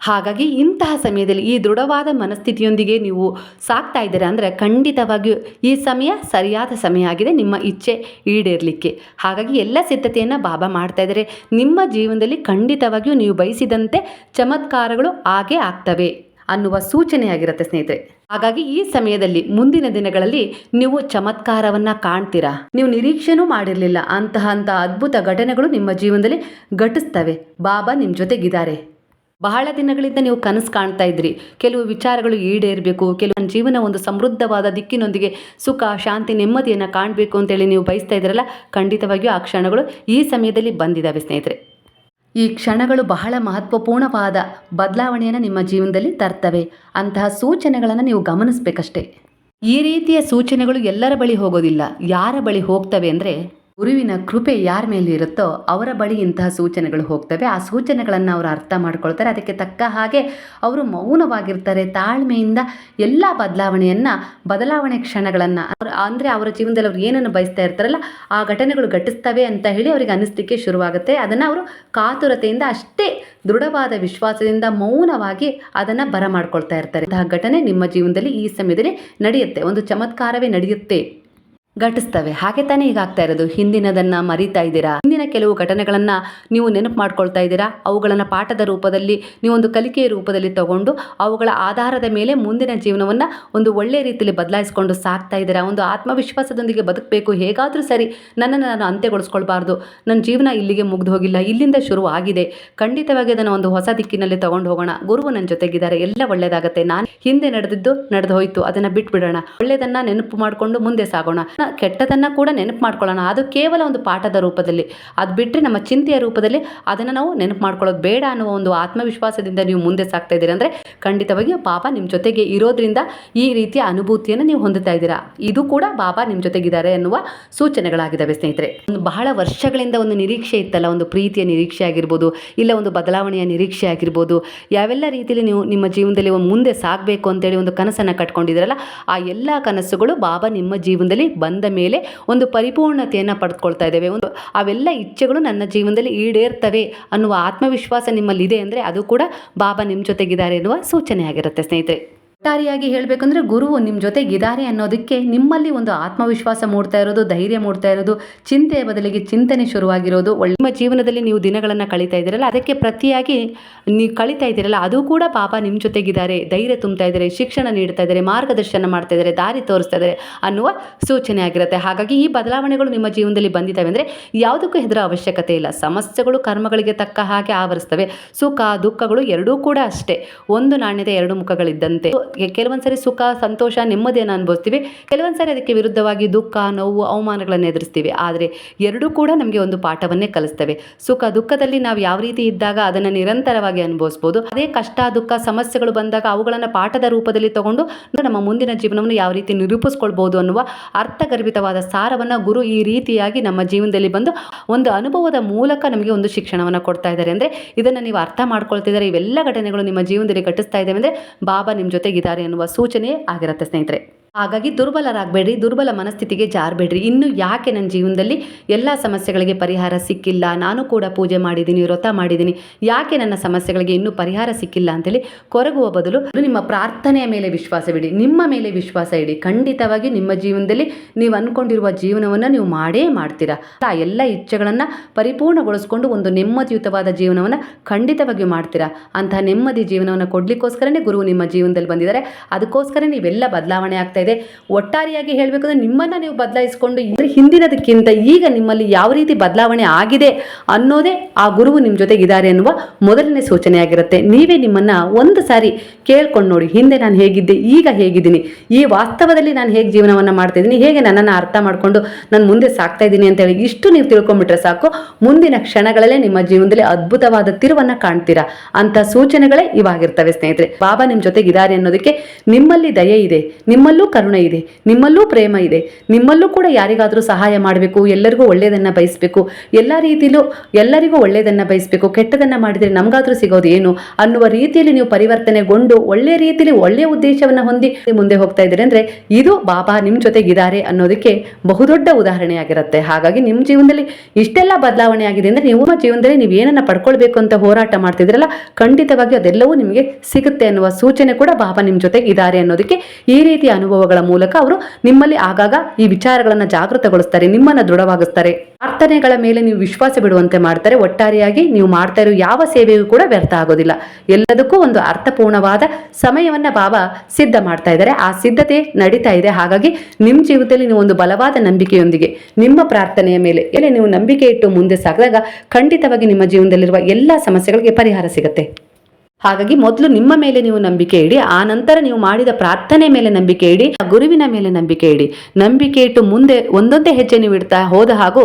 ಹಾಗಾಗಿ ಇಂತಹ ಸಮಯದಲ್ಲಿ ಈ ದೃಢವಾದ ಮನಸ್ಥಿತಿಯೊಂದಿಗೆ ನೀವು ಸಾಕ್ತಾ ಇದ್ದೀರಾ ಅಂದರೆ ಖಂಡಿತವಾಗಿಯೂ ಈ ಸಮಯ ಸರಿಯಾದ ಸಮಯ ಆಗಿದೆ, ನಿಮ್ಮ ಇಚ್ಛೆ ಈಡೇರಲಿಕ್ಕೆ. ಹಾಗಾಗಿ ಎಲ್ಲ ಸಿದ್ಧತೆಯನ್ನು ಬಾಬಾ ಮಾಡ್ತಾ ಇದ್ದಾರೆ. ನಿಮ್ಮ ಜೀವನದಲ್ಲಿ ಖಂಡಿತವಾಗಿಯೂ ನೀವು ಬಯಸಿದಂತೆ ಚಮತ್ಕಾರಗಳು ಆಗೇ ಆಗ್ತವೆ ಅನ್ನುವ ಸೂಚನೆಯಾಗಿರುತ್ತೆ ಸ್ನೇಹಿತರೆ. ಹಾಗಾಗಿ ಈ ಸಮಯದಲ್ಲಿ, ಮುಂದಿನ ದಿನಗಳಲ್ಲಿ ನೀವು ಚಮತ್ಕಾರವನ್ನ ಕಾಣ್ತೀರಾ? ನೀವು ನಿರೀಕ್ಷೆನೂ ಮಾಡಿರಲಿಲ್ಲ. ಅಂತಹ ಅಂತಹ ಅದ್ಭುತ ಘಟನೆಗಳು ನಿಮ್ಮ ಜೀವನದಲ್ಲಿ ಘಟಿಸ್ತವೆ. ಬಾಬಾ ನಿಮ್ಮ ಜೊತೆಗಿದ್ದಾರೆ. ಬಹಳ ದಿನಗಳಿಂದ ನೀವು ಕನಸು ಕಾಣ್ತಾ ಇದ್ರಿ. ಕೆಲವು ವಿಚಾರಗಳು ಈಡೇರಬೇಕು, ಕೆಲವು ನನ್ನ ಜೀವನ ಒಂದು ಸಮೃದ್ಧವಾದ ದಿಕ್ಕಿನೊಂದಿಗೆ ಸುಖ, ಶಾಂತಿ, ನೆಮ್ಮದಿಯನ್ನು ಕಾಣಬೇಕು ಅಂತೇಳಿ ನೀವು ಬಯಸ್ತಾ ಇದ್ರಲ್ಲ, ಖಂಡಿತವಾಗಿಯೂ ಆ ಕ್ಷಣಗಳು ಈ ಸಮಯದಲ್ಲಿ ಬಂದಿದ್ದಾವೆ ಸ್ನೇಹಿತರೆ. ಈ ಕ್ಷಣಗಳು ಬಹಳ ಮಹತ್ವಪೂರ್ಣವಾದ ಬದಲಾವಣೆಯನ್ನು ನಿಮ್ಮ ಜೀವನದಲ್ಲಿ ತರ್ತವೆ. ಅಂತಹ ಸೂಚನೆಗಳನ್ನು ನೀವು ಗಮನಿಸಬೇಕಷ್ಟೇ. ಈ ರೀತಿಯ ಸೂಚನೆಗಳು ಎಲ್ಲರ ಬಳಿ ಹೋಗೋದಿಲ್ಲ. ಯಾರ ಬಳಿ ಹೋಗ್ತವೆ ಅಂದರೆ ಗುರುವಿನ ಕೃಪೆ ಯಾರ ಮೇಲೆ ಇರುತ್ತೋ ಅವರ ಬಳಿ ಇಂತಹ ಸೂಚನೆಗಳು ಹೋಗ್ತವೆ. ಆ ಸೂಚನೆಗಳನ್ನು ಅವರು ಅರ್ಥ ಮಾಡ್ಕೊಳ್ತಾರೆ. ಅದಕ್ಕೆ ತಕ್ಕ ಹಾಗೆ ಅವರು ಮೌನವಾಗಿರ್ತಾರೆ. ತಾಳ್ಮೆಯಿಂದ ಎಲ್ಲ ಬದಲಾವಣೆಯನ್ನು, ಬದಲಾವಣೆ ಕ್ಷಣಗಳನ್ನು ಅಂದರೆ ಅವರ ಜೀವನದಲ್ಲಿ ಅವ್ರು ಏನನ್ನು ಬಯಸ್ತಾ ಇರ್ತಾರಲ್ಲ, ಆ ಘಟನೆಗಳು ಘಟಿಸ್ತವೆ ಅಂತ ಹೇಳಿ ಅವರಿಗೆ ಅನ್ನಿಸ್ಲಿಕ್ಕೆ ಶುರುವಾಗುತ್ತೆ. ಅದನ್ನು ಅವರು ಕಾತುರತೆಯಿಂದ ಅಷ್ಟೇ ದೃಢವಾದ ವಿಶ್ವಾಸದಿಂದ ಮೌನವಾಗಿ ಅದನ್ನು ಬರಮಾಡ್ಕೊಳ್ತಾ ಇರ್ತಾರೆ. ಅಂತಹ ಘಟನೆ ನಿಮ್ಮ ಜೀವನದಲ್ಲಿ ಈ ಸಮಯದಲ್ಲಿ ನಡೆಯುತ್ತೆ. ಒಂದು ಚಮತ್ಕಾರವೇ ನಡೆಯುತ್ತೆ. ಘಟಿಸ್ತವೆ. ಹಾಗೆ ತಾನೇ ಈಗ ಆಗ್ತಾ ಇರೋದು. ಹಿಂದಿನದನ್ನ ಮರಿತಾ ಇದ್ದೀರಾ? ಹಿಂದಿನ ಕೆಲವು ಘಟನೆಗಳನ್ನ ನೀವು ನೆನಪು ಮಾಡ್ಕೊಳ್ತಾ ಇದ್ದೀರಾ? ಅವುಗಳನ್ನ ಪಾಠದ ರೂಪದಲ್ಲಿ, ನೀವೊಂದು ಕಲಿಕೆಯ ರೂಪದಲ್ಲಿ ತಗೊಂಡು ಅವುಗಳ ಆಧಾರದ ಮೇಲೆ ಮುಂದಿನ ಜೀವನವನ್ನ ಒಂದು ಒಳ್ಳೆಯ ರೀತಿಯಲ್ಲಿ ಬದಲಾಯಿಸಿಕೊಂಡು ಸಾಕ್ತಾ ಇದ್ದೀರಾ? ಒಂದು ಆತ್ಮವಿಶ್ವಾಸದೊಂದಿಗೆ ಬದುಕಬೇಕು. ಹೇಗಾದರೂ ಸರಿ ನನ್ನನ್ನು ನಾನು ಅಂತ್ಯಗೊಳಿಸ್ಕೊಳ್ಬಾರ್ದು. ನನ್ನ ಜೀವನ ಇಲ್ಲಿಗೆ ಮುಗ್ದು ಹೋಗಿಲ್ಲ. ಇಲ್ಲಿಂದ ಶುರು ಆಗಿದೆ. ಖಂಡಿತವಾಗಿ ಅದನ್ನು ಒಂದು ಹೊಸ ದಿಕ್ಕಿನಲ್ಲಿ ತಗೊಂಡು ಹೋಗೋಣ. ಗುರುವು ನನ್ನ ಜೊತೆಗಿದ್ದಾರೆ. ಎಲ್ಲ ಒಳ್ಳೆಯದಾಗತ್ತೆ ನಾನು ಹಿಂದೆ ನಡೆದಿದ್ದು, ನಡೆದು ಹೋಯ್ತು. ಅದನ್ನ ಬಿಟ್ಬಿಡೋಣ. ಒಳ್ಳೆಯದನ್ನ ನೆನಪು ಮಾಡಿಕೊಂಡು ಮುಂದೆ ಸಾಗೋಣ. ಕೆಟ್ಟದನ್ನ ಕೂಡ ನೆನಪು ಮಾಡ್ಕೊಳ್ಳೋಣ. ಅದು ಕೇವಲ ಒಂದು ಪಾಠದ ರೂಪದಲ್ಲಿ. ಅದು ಬಿಟ್ಟರೆ ನಮ್ಮ ಚಿಂತೆಯ ರೂಪದಲ್ಲಿ ಅದನ್ನು ನಾವು ನೆನಪು ಮಾಡ್ಕೊಳ್ಳೋದು ಬೇಡ ಅನ್ನುವ ಒಂದು ಆತ್ಮವಿಶ್ವಾಸದಿಂದ ನೀವು ಮುಂದೆ ಸಾಗ್ತಾ ಇದ್ದೀರಿ. ಅಂದರೆ ಖಂಡಿತವಾಗಿ ಬಾಬಾ ನಿಮ್ಮ ಜೊತೆಗೆ ಇರೋದ್ರಿಂದ ಈ ರೀತಿಯ ಅನುಭೂತಿಯನ್ನು ನೀವು ಹೊಂದುತ್ತಾ ಇದ್ದೀರಾ? ಇದು ಕೂಡ ಬಾಬಾ ನಿಮ್ಮ ಜೊತೆಗಿದ್ದಾರೆ ಎನ್ನುವ ಸೂಚನೆಗಳಾಗಿದ್ದಾವೆ ಸ್ನೇಹಿತರೆ. ಒಂದು ಬಹಳ ವರ್ಷಗಳಿಂದ ಒಂದು ನಿರೀಕ್ಷೆ ಇತ್ತಲ್ಲ, ಒಂದು ಪ್ರೀತಿಯ ನಿರೀಕ್ಷೆ ಆಗಿರ್ಬೋದು, ಇಲ್ಲ ಒಂದು ಬದಲಾವಣೆಯ ನಿರೀಕ್ಷೆ ಆಗಿರ್ಬೋದು, ಯಾವೆಲ್ಲ ರೀತಿಯಲ್ಲಿ ನೀವು ನಿಮ್ಮ ಜೀವನದಲ್ಲಿ ಮುಂದೆ ಸಾಗಬೇಕು ಅಂತೇಳಿ ಒಂದು ಕನಸನ್ನು ಕಟ್ಕೊಂಡಿದ್ದೀರಲ್ಲ, ಆ ಎಲ್ಲ ಕನಸುಗಳು ಬಾಬಾ ನಿಮ್ಮ ಜೀವನದಲ್ಲಿ ಬಂದ ಮೇಲೆ ಒಂದು ಪರಿಪೂರ್ಣತೆಯನ್ನು ಪಡೆದುಕೊಳ್ತಾ ಇದ್ದೇವೆ. ಒಂದು ಅವೆಲ್ಲ ಇಚ್ಛೆಗಳು ನನ್ನ ಜೀವನದಲ್ಲಿ ಈಡೇರ್ತವೆ ಅನ್ನುವ ಆತ್ಮವಿಶ್ವಾಸ ನಿಮ್ಮಲ್ಲಿದೆ ಅಂದರೆ ಅದು ಕೂಡ ಬಾಬಾ ನಿಮ್ಮ ಜೊತೆಗಿದ್ದಾರೆ ಎನ್ನುವ ಸೂಚನೆ ಆಗಿರುತ್ತೆ ಸ್ನೇಹಿತರೆ. ಒಟ್ಟಾರೆಯಾಗಿ ಹೇಳಬೇಕಂದ್ರೆ ಗುರುವು ನಿಮ್ಮ ಜೊತೆಗಿದ್ದಾರೆ ಅನ್ನೋದಕ್ಕೆ ನಿಮ್ಮಲ್ಲಿ ಒಂದು ಆತ್ಮವಿಶ್ವಾಸ ಮೂಡ್ತಾ ಇರೋದು, ಧೈರ್ಯ ಮೂಡ್ತಾ ಇರೋದು, ಚಿಂತೆಯ ಬದಲಿಗೆ ಚಿಂತನೆ ಶುರುವಾಗಿರೋದು ಒಳ್ಳೆ ನಿಮ್ಮ ಜೀವನದಲ್ಲಿ ನೀವು ದಿನಗಳನ್ನು ಕಳೀತಾ ಇದ್ದೀರಲ್ಲ, ಅದಕ್ಕೆ ಪ್ರತಿಯಾಗಿ ನೀವು ಕಳೀತಾ ಇದ್ದೀರಲ್ಲ, ಅದು ಕೂಡ ಪಾಪ ನಿಮ್ಮ ಜೊತೆಗಿದ್ದಾರೆ, ಧೈರ್ಯ ತುಂಬ್ತಾ ಇದ್ದಾರೆ, ಶಿಕ್ಷಣ ನೀಡ್ತಾ ಇದ್ದಾರೆ, ಮಾರ್ಗದರ್ಶನ ಮಾಡ್ತಾ ಇದ್ದಾರೆ, ದಾರಿ ತೋರಿಸ್ತಾ ಇದ್ದಾರೆ ಅನ್ನುವ ಸೂಚನೆ ಆಗಿರುತ್ತೆ. ಹಾಗಾಗಿ ಈ ಬದಲಾವಣೆಗಳು ನಿಮ್ಮ ಜೀವನದಲ್ಲಿ ಬಂದಿದ್ದಾವೆ ಅಂದರೆ ಯಾವುದಕ್ಕೂ ಹೆದರ ಅವಶ್ಯಕತೆ ಇಲ್ಲ. ಸಮಸ್ಯೆಗಳು ಕರ್ಮಗಳಿಗೆ ತಕ್ಕ ಹಾಗೆ ಆವರಿಸ್ತವೆ. ಸುಖ, ದುಃಖಗಳು ಎರಡೂ ಕೂಡ ಅಷ್ಟೇ. ಒಂದು ನಾಣ್ಯದ ಎರಡು ಮುಖಗಳಿದ್ದಂತೆ. ಕೆಲವೊಂದು ಸರಿ ಸುಖ, ಸಂತೋಷ, ನೆಮ್ಮದಿಯನ್ನು ಅನುಭವಿಸ್ತೀವಿ. ಕೆಲವೊಂದು ಸರಿ ಅದಕ್ಕೆ ವಿರುದ್ಧವಾಗಿ ದುಃಖ, ನೋವು, ಅವಮಾನಗಳನ್ನು ಎದುರಿಸ್ತೀವಿ. ಆದರೆ ಎರಡೂ ಕೂಡ ನಮಗೆ ಒಂದು ಪಾಠವನ್ನೇ ಕಲಿಸ್ತವೆ. ಸುಖ ದುಃಖದಲ್ಲಿ ನಾವು ಯಾವ ರೀತಿ ಇದ್ದಾಗ ಅದನ್ನು ನಿರಂತರವಾಗಿ ಅನುಭವಿಸ್ಬೋದು, ಅದೇ ಕಷ್ಟ, ದುಃಖ, ಸಮಸ್ಯೆಗಳು ಬಂದಾಗ ಅವುಗಳನ್ನು ಪಾಠದ ರೂಪದಲ್ಲಿ ತಗೊಂಡು ನಮ್ಮ ಮುಂದಿನ ಜೀವನವನ್ನು ಯಾವ ರೀತಿ ನಿರೂಪಿಸ್ಕೊಳ್ಬೋದು ಅನ್ನುವ ಅರ್ಥಗರ್ಭಿತವಾದ ಸಾರವನ್ನು ಗುರು ಈ ರೀತಿಯಾಗಿ ನಮ್ಮ ಜೀವನದಲ್ಲಿ ಬಂದು ಒಂದು ಅನುಭವದ ಮೂಲಕ ನಮಗೆ ಒಂದು ಶಿಕ್ಷಣವನ್ನು ಕೊಡ್ತಾ ಇದ್ದಾರೆ. ಅಂದರೆ ಇದನ್ನು ನೀವು ಅರ್ಥ ಮಾಡ್ಕೊಳ್ತಿದ್ದಾರೆ? ಇವೆಲ್ಲ ಘಟನೆಗಳು ನಿಮ್ಮ ಜೀವನದಲ್ಲಿ ಘಟಿಸ್ತಾ ಇದ್ದಾವೆ. ಅಂದರೆ, ಬಾಬಾ ನಿಮ್ಮ ಜೊತೆಗಿದ್ದಾರೆ ಎನ್ನುವ ಸೂಚನೆ ಆಗಿರುತ್ತೆ ಸ್ನೇಹಿತರೆ. ಹಾಗಾಗಿ ದುರ್ಬಲರಾಗಬೇಡ್ರಿ, ದುರ್ಬಲ ಮನಸ್ಥಿತಿಗೆ ಜಾರಬೇಡ್ರಿ. ಇನ್ನು ಯಾಕೆ ನನ್ನ ಜೀವನದಲ್ಲಿ ಎಲ್ಲ ಸಮಸ್ಯೆಗಳಿಗೆ ಪರಿಹಾರ ಸಿಕ್ಕಿಲ್ಲ? ನಾನು ಕೂಡ ಪೂಜೆ ಮಾಡಿದ್ದೀನಿ, ವ್ರತ ಮಾಡಿದ್ದೀನಿ. ಯಾಕೆ ನನ್ನ ಸಮಸ್ಯೆಗಳಿಗೆ ಇನ್ನೂ ಪರಿಹಾರ ಸಿಕ್ಕಿಲ್ಲ ಅಂತೇಳಿ ಕೊರಗುವ ಬದಲು ನಿಮ್ಮ ಪ್ರಾರ್ಥನೆಯ ಮೇಲೆ ವಿಶ್ವಾಸವಿಡಿ ನಿಮ್ಮ ಮೇಲೆ ವಿಶ್ವಾಸ ಇಡಿ. ಖಂಡಿತವಾಗಿ ನಿಮ್ಮ ಜೀವನದಲ್ಲಿ ನೀವು ಅಂದ್ಕೊಂಡಿರುವ ಜೀವನವನ್ನು ನೀವು ಮಾಡೇ ಮಾಡ್ತೀರಾ. ಆ ಎಲ್ಲ ಇಚ್ಛೆಗಳನ್ನು ಪರಿಪೂರ್ಣಗೊಳಿಸ್ಕೊಂಡು ಒಂದು ನೆಮ್ಮದಿಯುತವಾದ ಜೀವನವನ್ನು ಖಂಡಿತವಾಗಿಯೂ ಮಾಡ್ತೀರಾ. ಅಂತಹ ನೆಮ್ಮದಿ ಜೀವನವನ್ನು ಕೊಡಲಿಕ್ಕೋಸ್ಕರನೇ ಗುರು ನಿಮ್ಮ ಜೀವನದಲ್ಲಿ ಬಂದಿದ್ದಾರೆ. ಅದಕ್ಕೋಸ್ಕರ ನೀವೆಲ್ಲ ಬದಲಾವಣೆ ಆಗ್ತಾ ಇದೆ. ಒಟ್ಟಾರೆಯಾಗಿ ಹೇಳಬೇಕಂದ್ರೆ ನಿಮ್ಮನ್ನು ನೀವು ಬದಲಾಯಿಸಿಕೊಂಡು ಅಂದರೆ ಹಿಂದಿನದಕ್ಕಿಂತ ಈಗ ನಿಮ್ಮಲ್ಲಿ ಯಾವ ರೀತಿ ಬದಲಾವಣೆ ಆಗಿದೆ ಅನ್ನೋದೇ ಆ ಗುರುವು ನಿಮ್ಮ ಜೊತೆಗೆ ಇದ್ದಾರೆ ಅನ್ನುವ ಮೊದಲನೇ ಸೂಚನೆಯಾಗಿರುತ್ತೆ. ನೀವೇ ನಿಮ್ಮನ್ನು ಒಂದು ಸಾರಿ ಕೇಳ್ಕೊಂಡು ನೋಡಿ, ಹಿಂದೆ ನಾನು ಹೇಗಿದ್ದೆ, ಈಗ ಹೇಗಿದ್ದೀನಿ, ಈ ವಾಸ್ತವದಲ್ಲಿ ನಾನು ಹೇಗೆ ಜೀವನವನ್ನು ಮಾಡ್ತಾ ಇದ್ದೀನಿ, ಹೇಗೆ ನನ್ನನ್ನು ಅರ್ಥ ಮಾಡಿಕೊಂಡು ನಾನು ಮುಂದೆ ಸಾಕ್ತಾ ಇದ್ದೀನಿ ಅಂತೇಳಿ ಇಷ್ಟು ನೀವು ತಿಳ್ಕೊಂಡ್ಬಿಟ್ರೆ ಸಾಕು, ಮುಂದಿನ ಕ್ಷಣಗಳಲ್ಲೇ ನಿಮ್ಮ ಜೀವನದಲ್ಲಿ ಅದ್ಭುತವಾದ ತಿರುವನ್ನು ಕಾಣ್ತೀರಾ? ಅಂತ ಸೂಚನೆಗಳೇ ಇವಾಗಿರ್ತವೆ ಸ್ನೇಹಿತರೆ. ಬಾಬಾ ನಿಮ್ಮ ಜೊತೆಗಿದ್ದಾರೆ ಅನ್ನೋದಕ್ಕೆ ನಿಮ್ಮಲ್ಲಿ ದಯೆ ಇದೆ. ನಿಮ್ಮಲ್ಲೂ ಕರುಣೆ ಇದೆ. ನಿಮ್ಮಲ್ಲೂ ಪ್ರೇಮ ಇದೆ. ನಿಮ್ಮಲ್ಲೂ ಕೂಡ ಯಾರಿಗಾದರೂ ಸಹಾಯ ಮಾಡಬೇಕು, ಎಲ್ಲರಿಗೂ ಒಳ್ಳೆಯದನ್ನು ಬಯಸಬೇಕು, ಎಲ್ಲ ರೀತಿಯಲ್ಲೂ ಎಲ್ಲರಿಗೂ ಒಳ್ಳೆಯದನ್ನು ಬಯಸಬೇಕು, ಕೆಟ್ಟದನ್ನು ಮಾಡಿದರೆ ನಮಗಾದರೂ ಸಿಗೋದು ಏನು ಅನ್ನುವ ರೀತಿಯಲ್ಲಿ ನೀವು ಪರಿವರ್ತನೆಗೊಂಡು ಒಳ್ಳೆಯ ರೀತಿಯಲ್ಲಿ ಒಳ್ಳೆಯ ಉದ್ದೇಶವನ್ನು ಹೊಂದಿ ಮುಂದೆ ಹೋಗ್ತಾ ಇದ್ದೀರಿ ಅಂದರೆ ಇದು ಬಾಬಾ ನಿಮ್ಮ ಜೊತೆಗಿದ್ದಾರೆ ಅನ್ನೋದಕ್ಕೆ ಬಹುದೊಡ್ಡ ಉದಾಹರಣೆಯಾಗಿರುತ್ತೆ. ಹಾಗಾಗಿ ನಿಮ್ಮ ಜೀವನದಲ್ಲಿ ಇಷ್ಟೆಲ್ಲ ಬದಲಾವಣೆ ಆಗಿದೆ ಅಂದರೆ ನಿಮ್ಮ ಜೀವನದಲ್ಲಿ ನೀವು ಏನನ್ನ ಪಡ್ಕೊಳ್ಬೇಕು ಅಂತ ಹೋರಾಟ ಮಾಡ್ತಿದ್ರಲ್ಲ, ಖಂಡಿತವಾಗಿ ಅದೆಲ್ಲವೂ ನಿಮಗೆ ಸಿಗುತ್ತೆ ಅನ್ನುವ ಸೂಚನೆ ಕೂಡ ಬಾಬಾ ನಿಮ್ಮ ಜೊತೆಗೆ ಇದ್ದಾರೆ ಅನ್ನೋದಕ್ಕೆ ಈ ರೀತಿಯ ಅನುಭವಗಳ ಮೂಲಕ ಅವರು ನಿಮ್ಮಲ್ಲಿ ಆಗಾಗ ಈ ವಿಚಾರಗಳನ್ನು ಜಾಗೃತಗೊಳಿಸ್ತಾರೆ, ನಿಮ್ಮನ್ನು ದೃಢವಾಗಿಸ್ತಾರೆ. ಪ್ರಾರ್ಥನೆಗಳ ಮೇಲೆ ನೀವು ವಿಶ್ವಾಸ ಬಿಡುವಂತೆ ಮಾಡ್ತಾರೆ, ಒಟ್ಟಾರೆಯಾಗಿ ನೀವು ಮಾಡ್ತಾ ಇರೋ ಯಾವ ಸೇವೆಯೂ ಕೂಡ ವ್ಯರ್ಥ ಆಗೋದಿಲ್ಲ. ಎಲ್ಲದಕ್ಕೂ ಒಂದು ಅರ್ಥಪೂರ್ಣವಾದ ಸಮಯವನ್ನ ಬಾಬಾ ಸಿದ್ಧ ಮಾಡ್ತಾ ಇದ್ದಾರೆ. ಆ ಸಿದ್ಧತೆ ನಡೀತಾ ಇದೆ. ಹಾಗಾಗಿ ನಿಮ್ಮ ಜೀವಿತದಲ್ಲಿ ನೀವು ಒಂದು ಬಲವಾದ ನಂಬಿಕೆಯೊಂದಿಗೆ, ನಿಮ್ಮ ಪ್ರಾರ್ಥನೆಯ ಮೇಲೆ ಎಲ್ಲಿ ನೀವು ನಂಬಿಕೆ ಇಟ್ಟು ಮುಂದೆ ಸಾಗಿದಾಗ ಖಂಡಿತವಾಗಿ ನಿಮ್ಮ ಜೀವನದಲ್ಲಿರುವ ಎಲ್ಲ ಸಮಸ್ಯೆಗಳಿಗೆ ಪರಿಹಾರ ಸಿಗುತ್ತೆ. ಹಾಗಾಗಿ ಮೊದಲು ನಿಮ್ಮ ಮೇಲೆ ನೀವು ನಂಬಿಕೆ ಇಡಿ, ಆ ನಂತರ ನೀವು ಮಾಡಿದ ಪ್ರಾರ್ಥನೆ ಮೇಲೆ ನಂಬಿಕೆ ಇಡಿ, ಆ ಗುರುವಿನ ಮೇಲೆ ನಂಬಿಕೆ ಇಡಿ. ನಂಬಿಕೆ ಇಟ್ಟು ಮುಂದೆ ಒಂದೊಂದೇ ಹೆಜ್ಜೆ ನೀವು ಇಡ್ತಾ ಹೋದ ಹಾಗೂ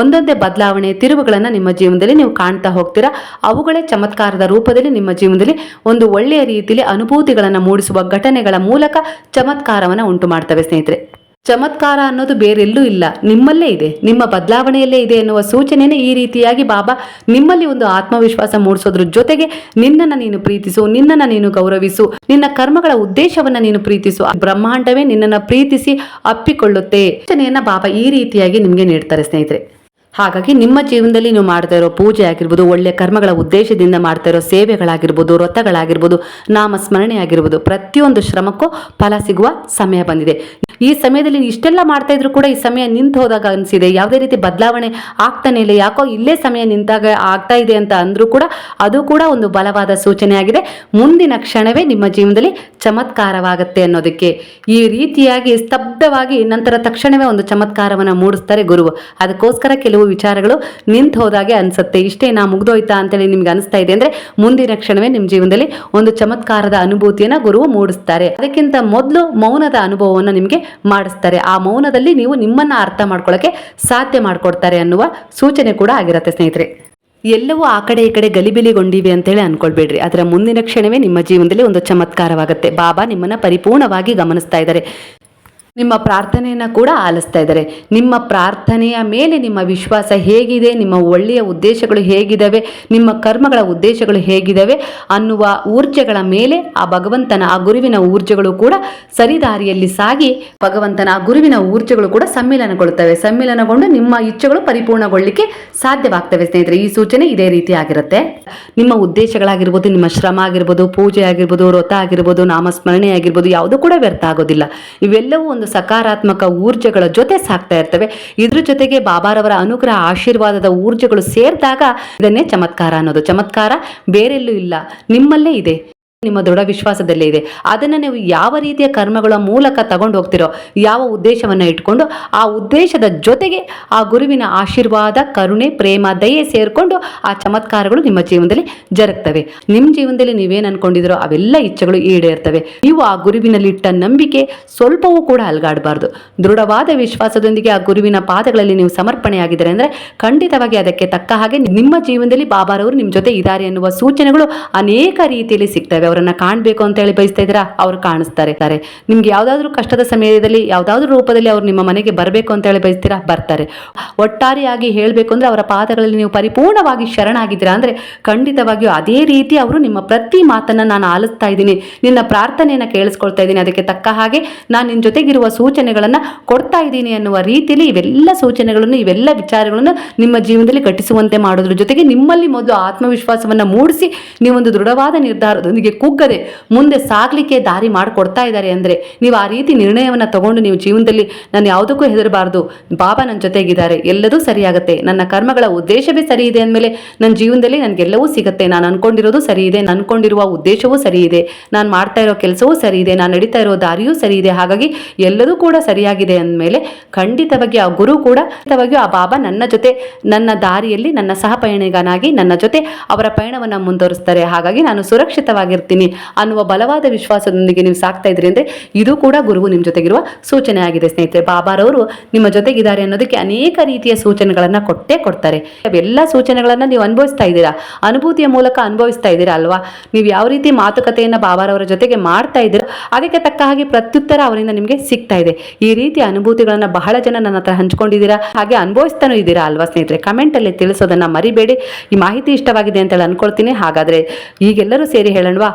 ಒಂದೊಂದೇ ಬದಲಾವಣೆ ತಿರುವುಗಳನ್ನು ನಿಮ್ಮ ಜೀವನದಲ್ಲಿ ನೀವು ಕಾಣ್ತಾ ಹೋಗ್ತೀರಾ? ಅವುಗಳೇ ಚಮತ್ಕಾರದ ರೂಪದಲ್ಲಿ ನಿಮ್ಮ ಜೀವನದಲ್ಲಿ ಒಂದು ಒಳ್ಳೆಯ ರೀತಿಯಲ್ಲಿ ಅನುಭೂತಿಗಳನ್ನು ಮೂಡಿಸುವ ಘಟನೆಗಳ ಮೂಲಕ ಚಮತ್ಕಾರವನ್ನು ಉಂಟು ಮಾಡ್ತವೆ ಸ್ನೇಹಿತರೆ. ಚಮತ್ಕಾರ ಅನ್ನೋದು ಬೇರೆಲ್ಲೂ ಇಲ್ಲ. ನಿಮ್ಮಲ್ಲೇ ಇದೆ. ನಿಮ್ಮ ಬದಲಾವಣೆಯಲ್ಲೇ ಇದೆ ಎನ್ನುವ ಸೂಚನೆನೇ ಈ ರೀತಿಯಾಗಿ ಬಾಬಾ ನಿಮ್ಮಲ್ಲಿ ಒಂದು ಆತ್ಮವಿಶ್ವಾಸ ಮೂಡಿಸೋದ್ರ ಜೊತೆಗೆ ನಿನ್ನನ್ನು ನೀನು ಪ್ರೀತಿಸು, ನಿನ್ನನ್ನು ನೀನು ಗೌರವಿಸು, ನಿನ್ನ ಕರ್ಮಗಳ ಉದ್ದೇಶವನ್ನ ನೀನು ಪ್ರೀತಿಸು. ಬ್ರಹ್ಮಾಂಡವೇ ನಿನ್ನನ್ನು ಪ್ರೀತಿಸಿ ಅಪ್ಪಿಕೊಳ್ಳುತ್ತೆ. ಸೂಚನೆಯನ್ನ ಬಾಬಾ ಈ ರೀತಿಯಾಗಿ ನಿಮಗೆ ನೀಡ್ತಾರೆ ಸ್ನೇಹಿತರೆ. ಹಾಗಾಗಿ ನಿಮ್ಮ ಜೀವನದಲ್ಲಿ ನೀವು ಮಾಡ್ತಾ ಇರೋ ಪೂಜೆ ಆಗಿರ್ಬೋದು ಒಳ್ಳೆಯ ಕರ್ಮಗಳ ಉದ್ದೇಶದಿಂದ ಮಾಡ್ತಾ ಇರೋ ಸೇವೆಗಳಾಗಿರ್ಬೋದು, ವ್ರತಗಳಾಗಿರ್ಬೋದು ನಾಮ ಸ್ಮರಣೆ ಆಗಿರ್ಬೋದು, ಪ್ರತಿಯೊಂದು ಶ್ರಮಕ್ಕೂ ಫಲ ಸಿಗುವ ಸಮಯ ಬಂದಿದೆ. ಈ ಸಮಯದಲ್ಲಿ ಇಷ್ಟೆಲ್ಲ ಮಾಡ್ತಾ ಇದ್ರು ಕೂಡ ಈ ಸಮಯ ನಿಂತು ಹೋದಾಗ ಅನಿಸಿದೆ. ಯಾವುದೇ ರೀತಿ ಬದಲಾವಣೆ ಆಗ್ತಾನೆ ಇಲ್ಲ. ಯಾಕೋ ಇಲ್ಲೇ ಸಮಯ ನಿಂತಾಗ ಆಗ್ತಾ ಇದೆ ಅಂತ ಅಂದರೂ ಕೂಡ ಅದು ಕೂಡ ಒಂದು ಬಲವಾದ ಸೂಚನೆ ಆಗಿದೆ. ಮುಂದಿನ ಕ್ಷಣವೇ ನಿಮ್ಮ ಜೀವನದಲ್ಲಿ ಚಮತ್ಕಾರವಾಗುತ್ತೆ ಅನ್ನೋದಕ್ಕೆ. ಈ ರೀತಿಯಾಗಿ ಸ್ತಬ್ಧವಾಗಿ ನಂತರ ತಕ್ಷಣವೇ ಒಂದು ಚಮತ್ಕಾರವನ್ನು ಮೂಡಿಸ್ತಾರೆ ಗುರು. ಅದಕ್ಕೋಸ್ಕರ ಕೆಲವು ವಿಚಾರಗಳು ನಿಂತು ಹೋದಾಗೆ ಅನ್ಸುತ್ತೆ. ಇಷ್ಟೇ ನಾ ಮುಗ್ದೋಯ್ತಾ ಅಂತೇಳಿ ನಿಮ್ಗೆ ಅನಿಸ್ತಾ ಇದೆ ಅಂದ್ರೆ ಮುಂದಿನ ಕ್ಷಣವೇ ನಿಮ್ಮ ಜೀವನದಲ್ಲಿ ಒಂದು ಚಮತ್ಕಾರದ ಅನುಭೂತಿಯನ್ನ ಗುರು ಮೂಡಿಸ್ತಾರೆ. ಅದಕ್ಕಿಂತ ಮೊದಲು ಮೌನದ ಅನುಭವವನ್ನು ನಿಮಗೆ ಮಾಡಿಸ್ತಾರೆ. ಆ ಮೌನದಲ್ಲಿ ನೀವು ನಿಮ್ಮನ್ನ ಅರ್ಥ ಮಾಡ್ಕೊಳ್ಳೋಕೆ ಸಾಧ್ಯ ಮಾಡಿಕೊಡ್ತಾರೆ ಅನ್ನುವ ಸೂಚನೆ ಕೂಡ ಆಗಿರುತ್ತೆ ಸ್ನೇಹಿತರೆ. ಎಲ್ಲವೂ ಆ ಕಡೆ ಈ ಕಡೆ ಗಲಿಬಿಲಿಗೊಂಡಿವೆ ಅಂತೇಳಿ ಅನ್ಕೊಳ್ಬೇಡ್ರಿ. ಅದರ ಮುಂದಿನ ಕ್ಷಣವೇ ನಿಮ್ಮ ಜೀವನದಲ್ಲಿ ಒಂದು ಚಮತ್ಕಾರವಾಗುತ್ತೆ. ಬಾಬಾ ನಿಮ್ಮನ್ನ ಪರಿಪೂರ್ಣವಾಗಿ ಗಮನಿಸ್ತಾ ಇದ್ದಾರೆ. ನಿಮ್ಮ ಪ್ರಾರ್ಥನೆಯನ್ನು ಕೂಡ ಆಲಿಸ್ತಾ ಇದ್ದಾರೆ. ನಿಮ್ಮ ಪ್ರಾರ್ಥನೆಯ ಮೇಲೆ ನಿಮ್ಮ ವಿಶ್ವಾಸ ಹೇಗಿದೆ, ನಿಮ್ಮ ಒಳ್ಳೆಯ ಉದ್ದೇಶಗಳು ಹೇಗಿದ್ದಾವೆ ನಿಮ್ಮ ಕರ್ಮಗಳ ಉದ್ದೇಶಗಳು ಹೇಗಿದ್ದಾವೆ ಅನ್ನುವ ಊರ್ಜೆಗಳ ಮೇಲೆ ಆ ಭಗವಂತನ ಆ ಗುರುವಿನ ಊರ್ಜೆಗಳು ಕೂಡ ಸರಿದಾರಿಯಲ್ಲಿ ಸಾಗಿ ಭಗವಂತನ ಆ ಗುರುವಿನ ಊರ್ಜೆಗಳು ಕೂಡ ಸಮ್ಮಿಲನಗೊಳ್ಳುತ್ತವೆ. ಸಮ್ಮಿಲನಗೊಂಡು ನಿಮ್ಮ ಇಚ್ಛೆಗಳು ಪರಿಪೂರ್ಣಗೊಳ್ಳಿಕ್ಕೆ ಸಾಧ್ಯವಾಗ್ತವೆ ಸ್ನೇಹಿತರೆ. ಈ ಸೂಚನೆ ಇದೇ ರೀತಿ ಆಗಿರುತ್ತೆ. ನಿಮ್ಮ ಉದ್ದೇಶಗಳಾಗಿರ್ಬೋದು, ನಿಮ್ಮ ಶ್ರಮ ಆಗಿರ್ಬೋದು, ಪೂಜೆ ಆಗಿರ್ಬೋದು, ವ್ರತ ಆಗಿರ್ಬೋದು, ನಾಮಸ್ಮರಣೆ ಆಗಿರ್ಬೋದು ಯಾವುದೂ ಕೂಡ ವ್ಯರ್ಥ ಆಗೋದಿಲ್ಲ. ಇವೆಲ್ಲವೂ ಒಂದು ಸಕಾರಾತ್ಮಕ ಊರ್ಜೆಗಳ ಜೊತೆ ಸಾಕ್ತಾ ಇರ್ತವೆ. ಇದ್ರ ಜೊತೆಗೆ ಬಾಬಾರವರ ಅನುಗ್ರಹ, ಆಶೀರ್ವಾದದ ಊರ್ಜೆಗಳು ಸೇರಿದಾಗ ಇದನ್ನೇ ಚಮತ್ಕಾರ ಅನ್ನೋದು. ಚಮತ್ಕಾರ ಬೇರೆಲ್ಲೂ ಇಲ್ಲ. ನಿಮ್ಮಲ್ಲೇ ಇದೆ. ನಿಮ್ಮ ದೃಢ ವಿಶ್ವಾಸದಲ್ಲೇ ಇದೆ. ಅದನ್ನು ನೀವು ಯಾವ ರೀತಿಯ ಕರ್ಮಗಳ ಮೂಲಕ ತಗೊಂಡು ಹೋಗ್ತಿರೋ, ಯಾವ ಉದ್ದೇಶವನ್ನ ಇಟ್ಕೊಂಡು, ಆ ಉದ್ದೇಶದ ಜೊತೆಗೆ ಆ ಗುರುವಿನ ಆಶೀರ್ವಾದ, ಕರುಣೆ, ಪ್ರೇಮ, ದಯೆ ಸೇರಿಕೊಂಡು ಆ ಚಮತ್ಕಾರಗಳು ನಿಮ್ಮ ಜೀವನದಲ್ಲಿ ಜರುಗ್ತವೆ. ನಿಮ್ಮ ಜೀವನದಲ್ಲಿ ನೀವೇನು ಅನ್ಕೊಂಡಿದ್ರೋ ಅವೆಲ್ಲ ಇಚ್ಛೆಗಳು ಈಡೇರ್ತವೆ. ನೀವು ಆ ಗುರುವಿನಲ್ಲಿಟ್ಟ ನಂಬಿಕೆ ಸ್ವಲ್ಪವೂ ಕೂಡ ಅಲ್ಗಾಡಬಾರ್ದು. ದೃಢವಾದ ವಿಶ್ವಾಸದೊಂದಿಗೆ ಆ ಗುರುವಿನ ಪಾದಗಳಲ್ಲಿ ನೀವು ಸಮರ್ಪಣೆಯಾಗಿದ್ದಾರೆ ಅಂದರೆ ಖಂಡಿತವಾಗಿ ಅದಕ್ಕೆ ತಕ್ಕ ಹಾಗೆ ನಿಮ್ಮ ಜೀವನದಲ್ಲಿ ಬಾಬಾರವರು ನಿಮ್ಮ ಜೊತೆ ಇದ್ದಾರೆ ಎನ್ನುವ ಸೂಚನೆಗಳು ಅನೇಕ ರೀತಿಯಲ್ಲಿ ಸಿಗ್ತವೆ. ಅವರನ್ನ ಕಾಣಬೇಕು ಅಂತ ಹೇಳಿ ಬಯಸ್ತಾ ಇದ್ದೀರಾ? ಅವ್ರು ಕಾಣಿಸ್ತಾರೆ. ತಾರೆ. ನಿಮ್ಗೆ ಯಾವ್ದಾದ್ರು ಕಷ್ಟದ ಸಮಯದಲ್ಲಿ, ಯಾವ್ದಾದ್ರು ರೂಪದಲ್ಲಿ ಅವ್ರು ನಿಮ್ಮ ಮನೆಗೆ ಬರಬೇಕು ಅಂತ ಹೇಳಿ ಬಯಸ್ತೀರಾ? ಬರ್ತಾರೆ. ಒಟ್ಟಾರೆಯಾಗಿ ಹೇಳಬೇಕು ಅಂದ್ರೆ ಅವರ ಪಾದಗಳಲ್ಲಿ ನೀವು ಪರಿಪೂರ್ಣವಾಗಿ ಶರಣಾಗಿದ್ದೀರಾ ಅಂದ್ರೆ ಖಂಡಿತವಾಗಿಯೂ ಅದೇ ರೀತಿ ಅವರು ನಿಮ್ಮ ಪ್ರತಿ ಮಾತನ್ನ ನಾನು ಆಲಿಸ್ತಾ ಇದ್ದೀನಿ. ನಿನ್ನ ಪ್ರಾರ್ಥನೆಯನ್ನ ಕೇಳಿಸ್ಕೊಳ್ತಾ ಇದ್ದೀನಿ. ಅದಕ್ಕೆ ತಕ್ಕ ಹಾಗೆ ನಾನು ನಿನ್ನ ಜೊತೆಗಿರುವ ಸೂಚನೆಗಳನ್ನ ಕೊಡ್ತಾ ಇದ್ದೀನಿ ಅನ್ನುವ ರೀತಿಯಲ್ಲಿ ಇವೆಲ್ಲ ಸೂಚನೆಗಳನ್ನು, ಇವೆಲ್ಲ ವಿಚಾರಗಳನ್ನು ನಿಮ್ಮ ಜೀವನದಲ್ಲಿ ಘಟಿಸುವಂತೆ ಮಾಡೋದ್ರ ಜೊತೆಗೆ ನಿಮ್ಮಲ್ಲಿ ಮೊದಲು ಆತ್ಮವಿಶ್ವಾಸವನ್ನ ಮೂಡಿಸಿ ನೀವೊಂದು ದೃಢವಾದ ನಿರ್ಧಾರದೊಂದಿಗೆ ಕುಗ್ಗದೆ ಮುಂದೆ ಸಾಗಲಿಕ್ಕೆ ದಾರಿ ಮಾಡಿಕೊಡ್ತಾ ಇದ್ದಾರೆ ಅಂದರೆ ನೀವು ಆ ರೀತಿ ನಿರ್ಣಯವನ್ನು ತಗೊಂಡು ನೀವು ಜೀವನದಲ್ಲಿ ನಾನು ಯಾವುದಕ್ಕೂ ಹೆದರಬಾರ್ದು. ಬಾಬಾ ನನ್ನ ಜೊತೆಗಿದ್ದಾರೆ. ಎಲ್ಲದೂ ಸರಿಯಾಗುತ್ತೆ. ನನ್ನ ಕರ್ಮಗಳ ಉದ್ದೇಶವೇ ಸರಿ ಇದೆ ಅಂದಮೇಲೆ ನನ್ನ ಜೀವನದಲ್ಲಿ ನನಗೆಲ್ಲವೂ ಸಿಗುತ್ತೆ. ನಾನು ಅನ್ಕೊಂಡಿರೋದು ಸರಿ ಇದೆ. ನಾನು ಅನ್ಕೊಂಡಿರುವ ಉದ್ದೇಶವೂ ಸರಿ ಇದೆ. ನಾನು ಮಾಡ್ತಾ ಇರೋ ಕೆಲಸವೂ ಸರಿ ಇದೆ. ನಾನು ನಡೀತಾ ಇರೋ ದಾರಿಯೂ ಸರಿ ಇದೆ. ಹಾಗಾಗಿ ಎಲ್ಲದೂ ಕೂಡ ಸರಿಯಾಗಿದೆ ಅಂದಮೇಲೆ ಖಂಡಿತವಾಗಿ ಆ ಗುರು ಕೂಡ ಖಂಡಿತವಾಗಿಯೂ ಆ ಬಾಬಾ ನನ್ನ ಜೊತೆ, ನನ್ನ ದಾರಿಯಲ್ಲಿ ನನ್ನ ಸಹಪಯಣಿಗನಾಗಿ ನನ್ನ ಜೊತೆ ಅವರ ಪಯಣವನ್ನು ಮುಂದುವರಿಸ್ತಾರೆ. ಹಾಗಾಗಿ ನಾನು ಸುರಕ್ಷಿತವಾಗಿರ್ತೀನಿ. ಅನ್ನುವ ಬಲವಾದ ವಿಶ್ವಾಸದೊಂದಿಗೆ ನೀವು ಸಾಕ್ತಾ ಇದ್ರಿ ಅಂದ್ರೆ ಇದು ಕೂಡ ಗುರುವು ನಿಮ್ಮ ಜೊತೆಗಿರುವ ಸೂಚನೆ ಆಗಿದೆ ಸ್ನೇಹಿತರೆ. ಬಾಬಾರವರು ನಿಮ್ಮ ಜೊತೆಗಿದ್ದಾರೆ ಅನ್ನೋದಕ್ಕೆ ಅನೇಕ ರೀತಿಯ ಸೂಚನೆಗಳನ್ನ ಕೊಟ್ಟೇ ಕೊಡ್ತಾರೆ. ಎಲ್ಲ ಸೂಚನೆಗಳನ್ನು ನೀವು ಅನುಭವಿಸ್ತಾ ಇದ್ದೀರಾ? ಅನುಭೂತಿಯ ಮೂಲಕ ಅನುಭವಿಸ್ತಾ ಇದ್ದೀರಾ ಅಲ್ವಾ? ನೀವು ಯಾವ ರೀತಿ ಮಾತುಕತೆಯನ್ನ ಬಾಬಾರವರ ಜೊತೆಗೆ ಮಾಡ್ತಾ ಇದ್ದೀರಾ? ಅದಕ್ಕೆ ತಕ್ಕ ಹಾಗೆ ಪ್ರತ್ಯುತ್ತರ ಅವರಿಂದ ನಿಮಗೆ ಸಿಗ್ತಾ ಇದೆ. ಈ ರೀತಿಯ ಅನುಭೂತಿಗಳನ್ನು ಬಹಳ ಜನ ನನ್ನ ಹತ್ರ ಹಂಚ್ಕೊಂಡಿದ್ದೀರಾ? ಹಾಗೆ ಅನುಭವಿಸ್ತಾನೂ ಇದ್ದೀರಾ ಅಲ್ವಾ, ಸ್ನೇಹಿತರೆ? ಕಮೆಂಟ್ ಅಲ್ಲಿ ತಿಳಿಸೋದನ್ನ ಮರಿಬೇಡಿ. ಈ ಮಾಹಿತಿ ಇಷ್ಟವಾಗಿದೆ ಅಂತ ಹೇಳಿ ಅನ್ಕೊಳ್ತೀನಿ. ಹಾಗಾದ್ರೆ ಈಗೆಲ್ಲರೂ ಸೇರಿ ಹೇಳೋಣವಾ?